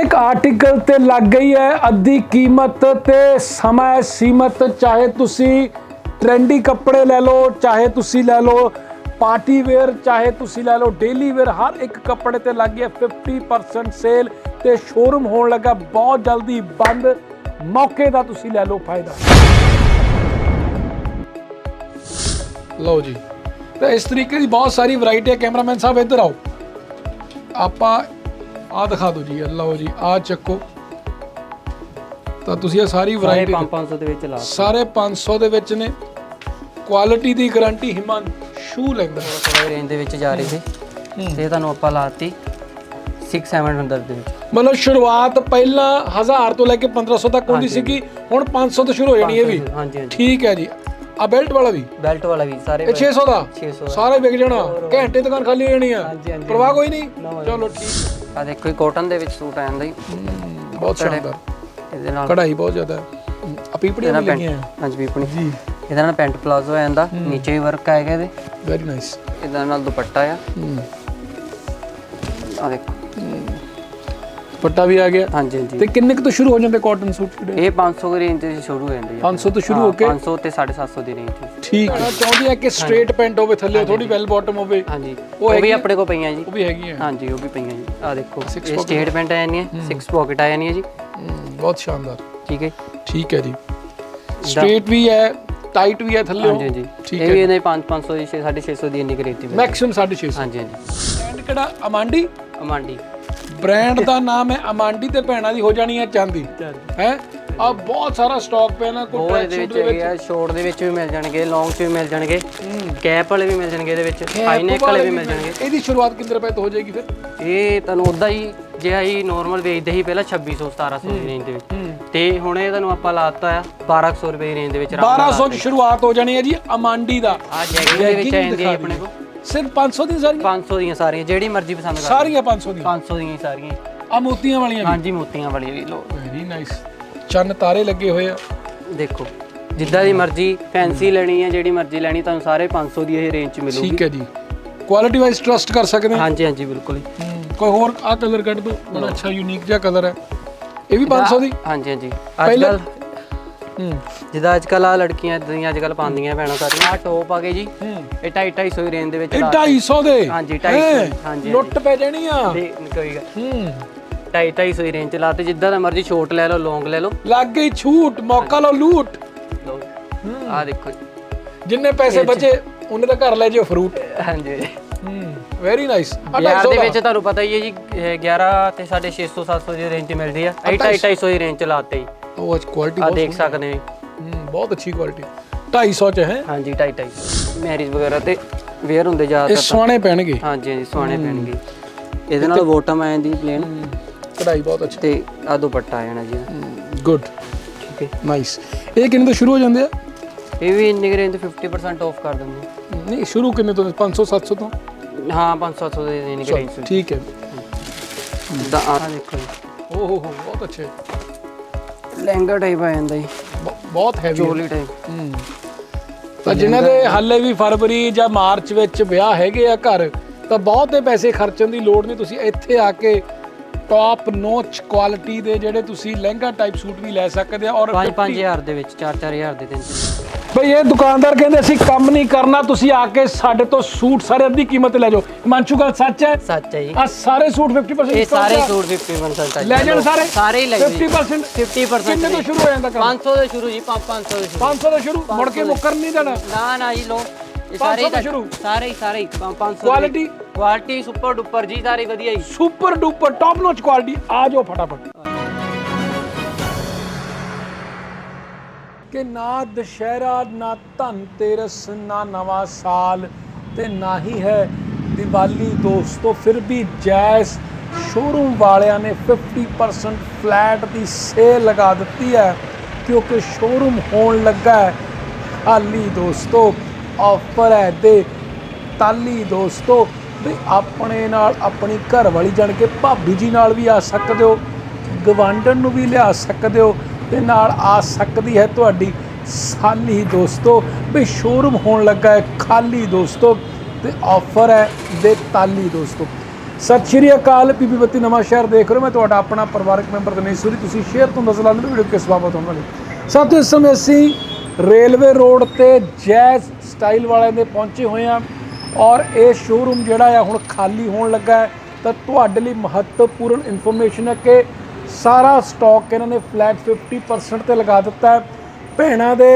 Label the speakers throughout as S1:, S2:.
S1: ਇੱਕ ਆਰਟੀਕਲ ਤੇ ਲੱਗ ਗਈ ਹੈ, ਅੱਧੀ ਕੀਮਤ ਤੇ ਸਮਾਂ ਸੀਮਤ, ਚਾਹੇ ਤੁਸੀਂ ਟ੍ਰੈਂਡੀ ਕੱਪੜੇ ਲੈ ਲਓ, ਚਾਹੇ ਤੁਸੀਂ ਲੈ ਲਓ ਪਾਰਟੀ ਵੇਅਰ ਚਾਹੇ ਤੁਸੀਂ ਲੈ ਲਓ ਡੇਲੀ ਵੇਅਰ ਹਰ ਇੱਕ ਕੱਪੜੇ ਤੇ ਲੱਗ ਗਿਆ 50% ਸੇਲ ਤੇ ਸ਼ੋਰੂਮ ਹੋਣ ਲੱਗਾ, ਬਹੁਤ ਜਲਦੀ ਬੰਦ, ਮੌਕੇ ਦਾ ਤੁਸੀਂ ਲੈ ਲਓ ਫਾਇਦਾ। ਲਓ ਜੀ, ਤਾਂ ਇਸ ਤਰੀਕੇ ਦੀ ਬਹੁਤ ਸਾਰੀ ਵੈਰਾਈਟੀ ਹੈ, ਕੈਮਰਾਮੈਨ ਸਾਹਿਬ ਇੱਧਰ ਆਓ। ਆਪਾਂ ਆ ਦਿਖਾ ਦਿਓ ਜੀ ਲਓ ਜੀ ਆ ਚੱਕੋ। ਤਾਂ ਤੁਸੀਂ ਇਹ ਸਾਰੀ ਵੈਰਾਈਟੀ
S2: 500 ਦੇ ਵਿੱਚ ਲਾ
S1: ਸਾਰੇ 500 ਦੇ ਵਿੱਚ ਨੇ। ਕੁਆਲਿਟੀ ਦੀ ਗਾਰੰਟੀ ਹਿਮਨ ਸ਼ੂ ਲੈਂਦਾ
S2: ਥੋੜਾ ਰੇਂਜ ਦੇ ਵਿੱਚ ਜਾ ਰਹੀ ਸੀ। ਤੇ ਤੁਹਾਨੂੰ ਆਪਾਂ ਲਾਤੀ 6700 ਦੇ ਵਿੱਚ।
S1: ਮਤਲਬ ਸ਼ੁਰੂਆਤ ਪਹਿਲਾਂ 1000 ਤੋਂ ਲੈ ਕੇ 1500 ਤੱਕ ਹੁੰਦੀ ਸੀਗੀ ਹੁਣ 500 ਤੋਂ ਸ਼ੁਰੂ ਹੋ ਜਾਣੀ ਇਹ ਵੀ।
S2: ਹਾਂਜੀ ਹਾਂਜੀ।
S1: ਠੀਕ ਹੈ ਜੀ। ਆ ਬੈਲਟ ਵਾਲਾ ਵੀ?
S2: ਬੈਲਟ ਵਾਲਾ ਵੀ ਸਾਰੇ
S1: ਇਹ 600 ਦਾ?
S2: 600 ਦਾ।
S1: ਸਾਰੇ ਵਿਕ ਜਾਣਾ। ਘੰਟੇ ਦੁਕਾਨ ਖਾਲੀ ਹੋ ਜਾਣੀ ਆ।
S2: ਹਾਂਜੀ, ਹਾਂਜੀ।
S1: ਪਰਵਾਹ ਕੋਈ ਨਹੀਂ। ਚਲੋ ਠੀਕ।
S2: ਆ ਦੇਖੋ ਇਹ ਕਾਟਨ ਦੇ ਵਿੱਚ ਸੂਟ ਆ ਜਾਂਦਾ ਜੀ।
S1: ਬਹੁਤ ਸ਼ਾਨਦਾਰ।
S2: ਇਹਦੇ ਨਾਲ
S1: ਕਢਾਈ ਬਹੁਤ ਜ਼ਿਆਦਾ। ਹੈ ਆ ਪੀਪੜੀਆਂ
S2: ਇਹਦਾ
S1: ਵੀ
S2: ਪੈਂਟ
S1: ਲੱਗੀਆਂ
S2: ਹਾਂਜੀ ਪੀਪਣੀ
S1: ਜੀ।
S2: ਇਹਦੇ ਨਾਲ ਪੈਂਟ ਪਲਾਜ਼ੋ ਆ ਜਾਂਦਾ। ਨੀਚੇ ਵੀ ਵਰਕ ਆਏਗਾ ਇਹਦੇ।
S1: ਵੈਰੀ ਨਾਈਸ
S2: ਇਹਦੇ ਨਾਲ ਦੁਪੱਟਾ ਆ। ਆ ਦੇਖੋ।
S1: ਪੱਟਾ ਵੀ ਆ ਗਿਆ।
S2: ਹਾਂਜੀ ਹਾਂਜੀ।
S1: ਤੇ ਕਿੰਨੇ ਕੁ ਤੋਂ ਸ਼ੁਰੂ ਹੋ ਜਾਂਦੇ ਕਾਟਨ ਸੂਟ ਜਿਹੜੇ?
S2: ਇਹ 500 ਦੀ ਰੇਂਜ ਤੋਂ ਸ਼ੁਰੂ ਹੋ ਜਾਂਦੀ ਹੈ
S1: 500 ਤੋਂ ਸ਼ੁਰੂ ਹੋ ਕੇ?
S2: 500 ਤੇ 750 ਦੀ ਰੇਂਜ
S1: ਠੀਕ ਹੈ ਚਾਹੁੰਦੀ ਹੈ ਕਿ ਸਟ੍ਰੇਟ ਪੈਂਟ ਹੋਵੇ ਥੱਲੇ ਥੋੜੀ ਵੈਲ ਬਾਟਮ ਹੋਵੇ।
S2: ਹਾਂਜੀ।
S1: ਉਹ
S2: ਵੀ ਆਪਣੇ ਕੋਲ ਪਈਆਂ ਜੀ।
S1: ਉਹ ਵੀ ਹੈਗੀ ਹੈ
S2: ਹਾਂਜੀ ਉਹ ਵੀ ਪਈਆਂ ਜੀ। ਆ ਦੇਖੋ ਇਹ ਸਟੇਟ ਪੈਂਟ ਆ ਜਾਂਦੀ ਹੈ। 6 ਪਾਕਟ ਆ ਜਾਂਦੀ ਹੈ ਜੀ
S1: ਬਹੁਤ ਸ਼ਾਨਦਾਰ।
S2: ਠੀਕ ਹੈ।
S1: ਠੀਕ ਹੈ ਜੀ। ਸਟ੍ਰੇਟ ਵੀ ਹੈ ਟਾਈਟ ਵੀ ਹੈ ਥੱਲੇ
S2: ਹਾਂਜੀ ਹਾਂਜੀ।
S1: ਠੀਕ
S2: ਇਹ ਵੀ ਇਹਦੇ 5 500 ਦੀ 650 ਦੀ ਇੰਨੀ ਦੀ
S1: ਮੈਕਸਿਮਮ 650
S2: ਹਾਂਜੀ ਹਾਂਜੀ।
S1: ਬ੍ਰਾਂਡ ਕਿਹੜਾ? ਅਮਾਂਡੀ
S2: ਅਮਾਂਡੀ
S1: ਬ੍ਰਾਂਡ ਦਾ ਨਾਮ ਹੈ ਅਮਾਂਡੀ ਤੇ ਭੈਣਾਂ ਦੀ ਹੋ ਜਾਣੀ ਹੈ ਚਾਂਦੀ। ਹੈ? ਆ ਬਹੁਤ ਸਾਰਾ ਸਟਾਕ ਪਿਆ ਨਾ ਕੋਈ
S2: ਇਹਦੇ
S1: ਸੂਟ
S2: ਵਿੱਚ
S1: ਦੇ
S2: ਹੈਗੇ ਸ਼ੋਰਟ ਦੇ ਵਿੱਚ ਵੀ ਮਿਲ ਜਾਣਗੇ ਲੌਂਗ 'ਚ ਵੀ ਮਿਲ ਜਾਣਗੇ ਕੈਪ ਵਾਲੇ ਵੀ ਮਿਲ ਜਾਣਗੇ ਇਹਦੇ ਵਿੱਚ ਹਾਈ ਨੈਕ ਵਾਲੇ ਵੀ ਮਿਲ ਜਾਣਗੇ।
S1: ਇਹਦੀ ਸ਼ੁਰੂਆਤ ਕਿੰਨੇ ਰੁਪਏ ਤੋਂ ਹੋ ਜਾਏਗੀ ਫਿਰ?
S2: ਇਹ ਤੁਹਾਨੂੰ ਉਦਾਂ ਹੀ ਜੇ ਅਸੀਂ ਨਾਰਮਲ ਵੇਚਦੇ ਸੀ ਪਹਿਲਾਂ 2600 1700 ਦੀ ਰੇਂਜ ਦੇ ਵਿੱਚ। ਤੇ ਹੁਣ ਇਹ ਤੁਹਾਨੂੰ ਆਪਾਂ ਲਾਤਾ ਆ 1200 ਰੁਪਏ ਦੀ ਰੇਂਜ ਦੇ ਵਿੱਚ ਆਰਾਮ ਨਾਲ
S1: 1200 ਚ ਸ਼ੁਰੂਆਤ ਹੋ ਜਾਣੀ ਹੈ ਜੀ ਅਮਾਂਡੀ ਦਾ।
S2: ਆ ਜੈਗਿੰਗ ਦੇ ਵਿੱਚ ਆਉਂਦੀ ਹੈ ਆਪਣੇ ਕੋਲ।
S1: ਸਿਰਫ 500 ਦੀ ਸਾਰੀਆਂ?
S2: 500 ਦੀਆਂ ਸਾਰੀਆਂ ਜਿਹੜੀ ਮਰਜ਼ੀ ਪਸੰਦ ਕਰ
S1: ਸਾਰੀਆਂ 500 ਦੀਆਂ?
S2: 500 ਦੀਆਂ ਹੀ ਸਾਰੀਆਂ।
S1: ਆ ਮੋਤੀਆਂ ਵਾਲੀਆਂ ਵੀ?
S2: ਹਾਂਜੀ ਮੋਤੀਆਂ ਵਾਲੀ ਵੀ ਲੋ
S1: ਵੈਰੀ ਨਾਈਸ ਚੰਨ ਤਾਰੇ ਲੱਗੇ ਹੋਏ ਆ।
S2: ਦੇਖੋ ਜਿੱਦਾਂ ਦੀ ਮਰਜ਼ੀ ਫੈਂਸੀ ਲੈਣੀ ਹੈ ਜਿਹੜੀ ਮਰਜ਼ੀ ਲੈਣੀ ਤੁਹਾਨੂੰ ਸਾਰੇ 500 ਦੀ ਇਹ ਰੇਂਜ ਚ ਮਿਲੂਗੀ।
S1: ਠੀਕ ਹੈ ਜੀ। ਕੁਆਲਿਟੀ ਵਾਈਜ਼ ਟਰਸਟ ਕਰ ਸਕਦੇ ਹਾਂ?
S2: ਹਾਂਜੀ ਹਾਂਜੀ ਬਿਲਕੁਲ ਹੀ
S1: ਹਮ, ਕੋਈ ਹੋਰ ਆ ਕਲਰ ਕੱਢ ਦੋ। ਬੜਾ ਅੱਛਾ ਯੂਨੀਕ ਜਿਹਾ ਕਲਰ ਹੈ। ਇਹ ਵੀ 500 ਦੀ?
S2: ਹਾਂਜੀ ਹਾਂਜੀ। ਅੱਜ
S1: ਪਹਿਲੇ-
S2: ਕੱਲ
S1: ਹੂੰ।
S2: ਜਿੱਦਾਂ ਅੱਜ ਕੱਲ ਆ ਲੜਕੀਆਂ ਇਦਾਂ ਅੱਜ ਕੱਲ ਪਾਉਂਦੀਆਂ ਭੈਣਾਂ ਸਾਰੀਆਂ। ਆ ਟੋਪ ਆ ਗਏ ਜੀ। ਇਹ 2.5 250 ਦੀ ਰੇਂਜ ਦੇ ਵਿੱਚ
S1: ਇਹ
S2: ਲਾ
S1: 250 ਦੇ?
S2: ਹਾਂਜੀ, 250
S1: ਹੈਂ?
S2: ਹਾਂਜੀ,
S1: ਲੁੱਟ ਪੈ ਜਾਣੀ ਆ।
S2: ਤੇ ਕੋਈ ਗੱਲ
S1: ਹੂੰ।
S2: 2.5 250 ਦੀ ਰੇਂਜ ਲਾਤੇ ਜਿੱਦਾਂ ਦਾ ਮਰਜ਼ੀ ਛੋਟ ਲੈ ਲਓ ਲੌਂਗ ਲੈ ਲਓ।
S1: ਲੱਗ ਗਈ ਛੂਟ ਮੌਕਾ ਲਓ ਲੂਟ।
S2: ਆ ਦੇਖੋ।
S1: ਜਿੰਨੇ ਪੈਸੇ ਬਚੇ ਉਹਨੇ ਤਾਂ ਘਰ ਲੈ ਜਿਓ ਫਰੂਟ
S2: ਹਾਂਜੀ।
S1: ਹੂੰ ਵੈਰੀ ਨਾਈਸ
S2: ਯਾਰ
S1: 250
S2: ਦੇ ਵਿੱਚ ਤੁਹਾਨੂੰ ਪਤਾ ਹੀ ਹੈ ਜੀ ਇਹ 11 ਤੇ ਸਾਡੇ 600 700 ਦੀ ਰੇਂਜ ਮਿਲਦੀ ਆ। ਅਸੀਂ 2.5 250 ਦੀ ਰੇਂਜ 'ਚ ਲਾਤੇ ਜੀ।
S1: ਉਹ ਅੱਜ ਕੁਆਲਿਟੀ
S2: ਆ
S1: ਬਹੁਤ
S2: ਦੇਖ ਸਕਦੇ ਹੋ
S1: ਹੂੰ ਬਹੁਤ ਅੱਛੀ ਕੁਆਲਿਟੀ 250 ਚ ਹੈ।
S2: ਹਾਂਜੀ 2.5 250 ਮੈਰਿਜ ਵਗੈਰਾ ਤੇ ਵੇਅਰ ਹੁੰਦੇ
S1: ਇਹ
S2: ਜ਼ਿਆਦਾਤਰ
S1: ਸੋਹਣੇ ਪੈਣਗੇ।
S2: ਹਾਂਜੀ ਹਾਂਜੀ ਸੋਹਣੇ ਪੈਣਗੇ। ਇਹਦੇ ਨਾਲ ਬੋਟਮ ਆ ਜਾਂਦੀ ਪਲੇਨ
S1: ਕਢਾਈ ਬਹੁਤ ਅੱਛੀ।
S2: ਤੇ ਆ ਦੁਪੱਟਾ ਆ ਜਾਣਾ ਜੀ।
S1: ਗੁੱਡ
S2: ਠੀਕ ਹੈ।
S1: ਨਾਈਸ ਇਹ ਕਿੰਨੇ ਤੋਂ ਸ਼ੁਰੂ ਹੋ ਜਾਂਦੇ ਆ?
S2: ਇਹ ਵੀ ਇੰਨੀ ਰੇਂਜ 50% ਆਫ ਕਰ ਦਿੰਦੇ
S1: ਨਹੀਂ ਸ਼ੁਰੂ ਕਿੰਨੇ ਤੋਂ? 500 700 ਤੋਂ?
S2: ਆ। ਹਾਂ 500 ਦੇ ਇੰਨੀ ਰੇਂਜ
S1: ਠੀਕ ਹੈ।
S2: ਦਾ ਆ ਦੇਖੋ ਜੀ।
S1: ਓਹ ਹੋ ਹੋ ਬਹੁਤ ਅੱਛੇ।
S2: ਲਹਿੰਗਾ ਟਾਈਪ ਆ ਜਾਂਦਾ ਜੀ।
S1: ਬਹੁਤ ਹੈਵੀ
S2: ਚੋਲੀ ਟਾਈਪ
S1: ਹੂੰ। ਤਾਂ ਜਿਨ੍ਹਾਂ ਦੇ ਹਾਲੇ ਵੀ ਫਰਵਰੀ ਜਾਂ ਮਾਰਚ ਵਿੱਚ ਵਿਆਹ ਹੈਗੇ ਆ ਘਰ ਤਾਂ ਬਹੁਤੇ ਪੈਸੇ ਖਰਚਣ ਦੀ ਲੋੜ ਨਹੀਂ। ਤੁਸੀਂ ਇੱਥੇ ਆ ਕੇ ਟੌਪ ਨੋਚ ਕੁਆਲਿਟੀ ਦੇ ਜਿਹੜੇ ਤੁਸੀਂ ਲਹਿੰਗਾ ਟਾਈਪ ਸੂਟ ਵੀ ਲੈ ਸਕਦੇ ਆ ਔਰ
S2: 5 5000 ਦੇ ਵਿੱਚ 4 4000 ਦੇ ਤਿੰਨ
S1: ਬਈ ਇਹ ਦੁਕਾਨਦਾਰ ਕਹਿੰਦੇ ਅਸੀਂ ਕੰਮ ਨਹੀਂ ਕਰਨਾ ਤੁਸੀਂ ਆ ਕੇ ਸਾਡੇ ਤੋਂ ਸੂਟ ਸਾਰੇ ਅੱਧੀ ਕੀਮਤ ਤੇ ਲੈ ਜਾਓ। ਮਾਨਚੂ ਗੱਲ ਸੱਚ ਹੈ?
S2: ਸੱਚ ਹੈ ਜੀ।
S1: ਆ ਸਾਰੇ ਸੂਟ 50%
S2: ਇਹ ਸਾਰੇ ਸੂਟ 50% ਆ ਜੀ।
S1: ਲੈ ਜਾਣ ਸਾਰੇ?
S2: ਸਾਰੇ ਹੀ ਲੈ ਜਾਓ ਜੀ।
S1: 50%
S2: 50%
S1: ਕਿੰਨੇ ਤੋਂ ਸ਼ੁਰੂ ਹੋ ਜਾਂਦਾ ਕੰਮ?
S2: 500 ਤੋਂ ਸ਼ੁਰੂ ਜੀ 500 ਤੋਂ ਸ਼ੁਰੂ।
S1: 500 ਤੋਂ ਸ਼ੁਰੂ? ਮੁੜ ਕੇ ਮੁੱਕਰ ਨਹੀਂ ਦੇਣਾ
S2: ਨਾ ਨਾ ਜੀ ਲੋ ਇਹ ਸਾਰੇ
S1: 500 ਤੋਂ
S2: ਹੀ
S1: ਸ਼ੁਰੂ?
S2: ਸਾਰੇ ਹੀ ਸਾਰੇ ਹੀ 500
S1: Quality?
S2: ਕੁਆਲਿਟੀ ਸੁਪਰ ਡੁਪਰ ਜੀ ਸਾਰੀ ਵਧੀਆ ਜੀ
S1: super duper top notch quality ਆ ਜਾਓ ਫਟਾਫਟ ਕਿ ਨਾ ਦੁਸ਼ਹਿਰਾ ਨਾ ਧਨ ਤੇਰਸ ਨਾ ਨਵਾਂ ਸਾਲ ਤੇ ਨਾ ਹੀ ਹੈ ਦੀਵਾਲੀ ਦੋਸਤੋ ਫਿਰ ਵੀ ਜੈਸ ਸ਼ੋਰੂਮ ਵਾਲਿਆਂ ਨੇ 50% ਫਲੈਟ ਦੀ ਸੇਲ ਲਗਾ ਦਿੱਤੀ ਹੈ ਕਿਉਂਕਿ ਸ਼ੋਰੂਮ ਹੋਣ ਲੱਗਾ ਹੈ ਖਾਲੀ ਦੋਸਤੋ ਆਫਰ ਹੈ ਤੇ ਤਾਲੀ ਦੋਸਤੋ, ਵੀ ਆਪਣੇ ਨਾਲ ਆਪਣੀ ਘਰ ਵਾਲੀ ਜਾਣ ਕੇ ਭਾਬੀ ਜੀ ਨਾਲ ਵੀ ਆ ਸਕਦੇ ਹੋ ਗਵਾਂਢਣ ਨੂੰ ਵੀ ਲਿਆ ਸਕਦੇ ਹੋ ਤੇ ਨਾਲ ਆ ਸਕਦੀ ਹੈ ਤੁਹਾਡੀ ਸਾਲੀ ਦੋਸਤੋ। ਵੀ ਸ਼ੋਰੂਮ ਹੋਣ ਲੱਗਾ ਹੈ ਖਾਲੀ ਦੋਸਤੋ ਤੇ ਆਫਰ ਹੈ ਦੇ ਤਾਲੀ ਦੋਸਤੋ। ਸਤਿ ਸ਼੍ਰੀ ਅਕਾਲ ਪੀਪੀ ਬੱਤੀ ਨਵਾਂ ਸ਼ਹਿਰ ਦੇਖ ਰਹੇ ਹੋ। ਮੈਂ ਤੁਹਾਡਾ ਆਪਣਾ ਪਰਿਵਾਰਕ ਮੈਂਬਰ ਦਨੇਸ਼ਵਰੀ ਤੁਸੀਂ ਸ਼ੇਅਰ ਤੋਂ ਦੱਸ ਲਾਂਦੇ ਵੀਡੀਓ ਕਿਸ ਬਾਬਤ ਹੋਣ ਵਾਲੀ। ਸਾਥੀਓ, ਇਸ ਸਮੇਂ ਅਸੀਂ ਰੇਲਵੇ ਰੋਡ ਤੇ ਜੈਜ਼ ਸਟਾਈਲ ਵਾਲਿਆਂ ਦੇ ਪਹੁੰਚੇ ਹੋਏ ਹਾਂ ਔਰ ਇਹ ਸ਼ੋਰੂਮ ਜਿਹੜਾ ਆ ਹੁਣ ਖਾਲੀ ਹੋਣ ਲੱਗਾ ਹੈ। ਤਾਂ ਤੁਹਾਡੇ ਲਈ ਮਹੱਤਵਪੂਰਨ ਇਨਫੋਰਮੇਸ਼ਨ ਹੈ ਕਿ ਸਾਰਾ ਸਟਾਕ ਇਹਨਾਂ ਨੇ ਫਲੈਟ 50% ਤੇ ਲਗਾ ਦਿੱਤਾ ਹੈ। ਭੈਣਾਂ ਦੇ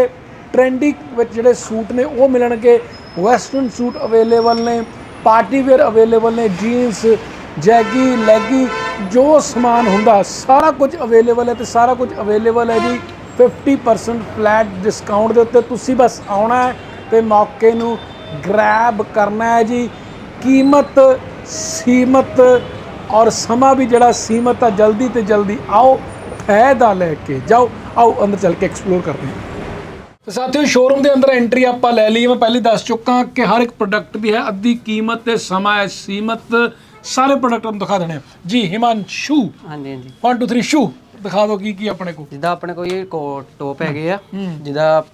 S1: ਟ੍ਰੈਂਡੀ ਵਿੱਚ ਜਿਹੜੇ ਸੂਟ ਨੇ ਉਹ ਮਿਲਣਗੇ। ਵੈਸਟਰਨ ਸੂਟ ਅਵੇਲੇਬਲ ਨੇ ਪਾਰਟੀ ਵੇਅਰ ਅਵੇਲੇਬਲ ਨੇ ਜੀਨਸ ਜੈਗੀ ਲੈਗੀ ਜੋ ਸਮਾਨ ਹੁੰਦਾ, ਸਾਰਾ ਕੁਝ ਅਵੇਲੇਬਲ ਹੈ ਤੇ ਸਾਰਾ ਕੁਝ ਅਵੇਲੇਬਲ ਹੈ ਜੀ। 50% ਫਲੈਟ ਡਿਸਕਾਊਂਟ ਦੇ ਉੱਤੇ ਤੁਸੀਂ ਬਸ ਆਉਣਾ ਹੈ। ਤੇ ਮੌਕੇ ਨੂੰ ਗ੍ਰੈਬ ਕਰਨਾ ਹੈ ਜੀ। ਕੀਮਤ ਸੀਮਤ ਔਰ ਸਮਾਂ ਵੀ ਜਿਹੜਾ ਸੀਮਤ ਆ ਜਲਦੀ ਤੇ ਜਲਦੀ ਆਓ ਫਾਇਦਾ ਲੈ ਕੇ ਜਾਓ। ਆਓ ਅੰਦਰ ਚੱਲ ਕੇ ਐਕਸਪਲੋਰ ਕਰਦੇ ਹਾਂ। ਤੇ ਸਾਥੀਓ ਸ਼ੋਰੂਮ ਦੇ ਅੰਦਰ ਐਂਟਰੀ ਆਪਾਂ ਲੈ ਲਈ ਮੈਂ ਪਹਿਲੇ ਦੱਸ ਚੁੱਕਾ ਕਿ ਹਰ ਇੱਕ ਪ੍ਰੋਡਕਟ ਦੀ ਹੈ। ਅੱਧੀ ਕੀਮਤ ਤੇ ਸਮਾਂ ਹੈ ਸੀਮਤ। ਸਾਰੇ ਪ੍ਰੋਡਕਟ ਤੁਹਾਨੂੰ ਦਿਖਾ ਦੇਣੇ। ਜੀ ਹਿਮਾਂਸ਼ੂ।
S2: ਹਾਂਜੀ ਹਾਂਜੀ।
S1: 1 2 3 ਸ਼ੂ। ਦਿਖਾ ਦਿਓ ਕੀ ਕੀ ਆਪਣੇ ਕੋਲ।
S2: ਜਿੱਦਾਂ ਆਪਣੇ ਕੋਲ ਇਹ ਕੋਟ ਟੋਪ ਹੈਗੇ ਆ। ਜਿਹਦਾ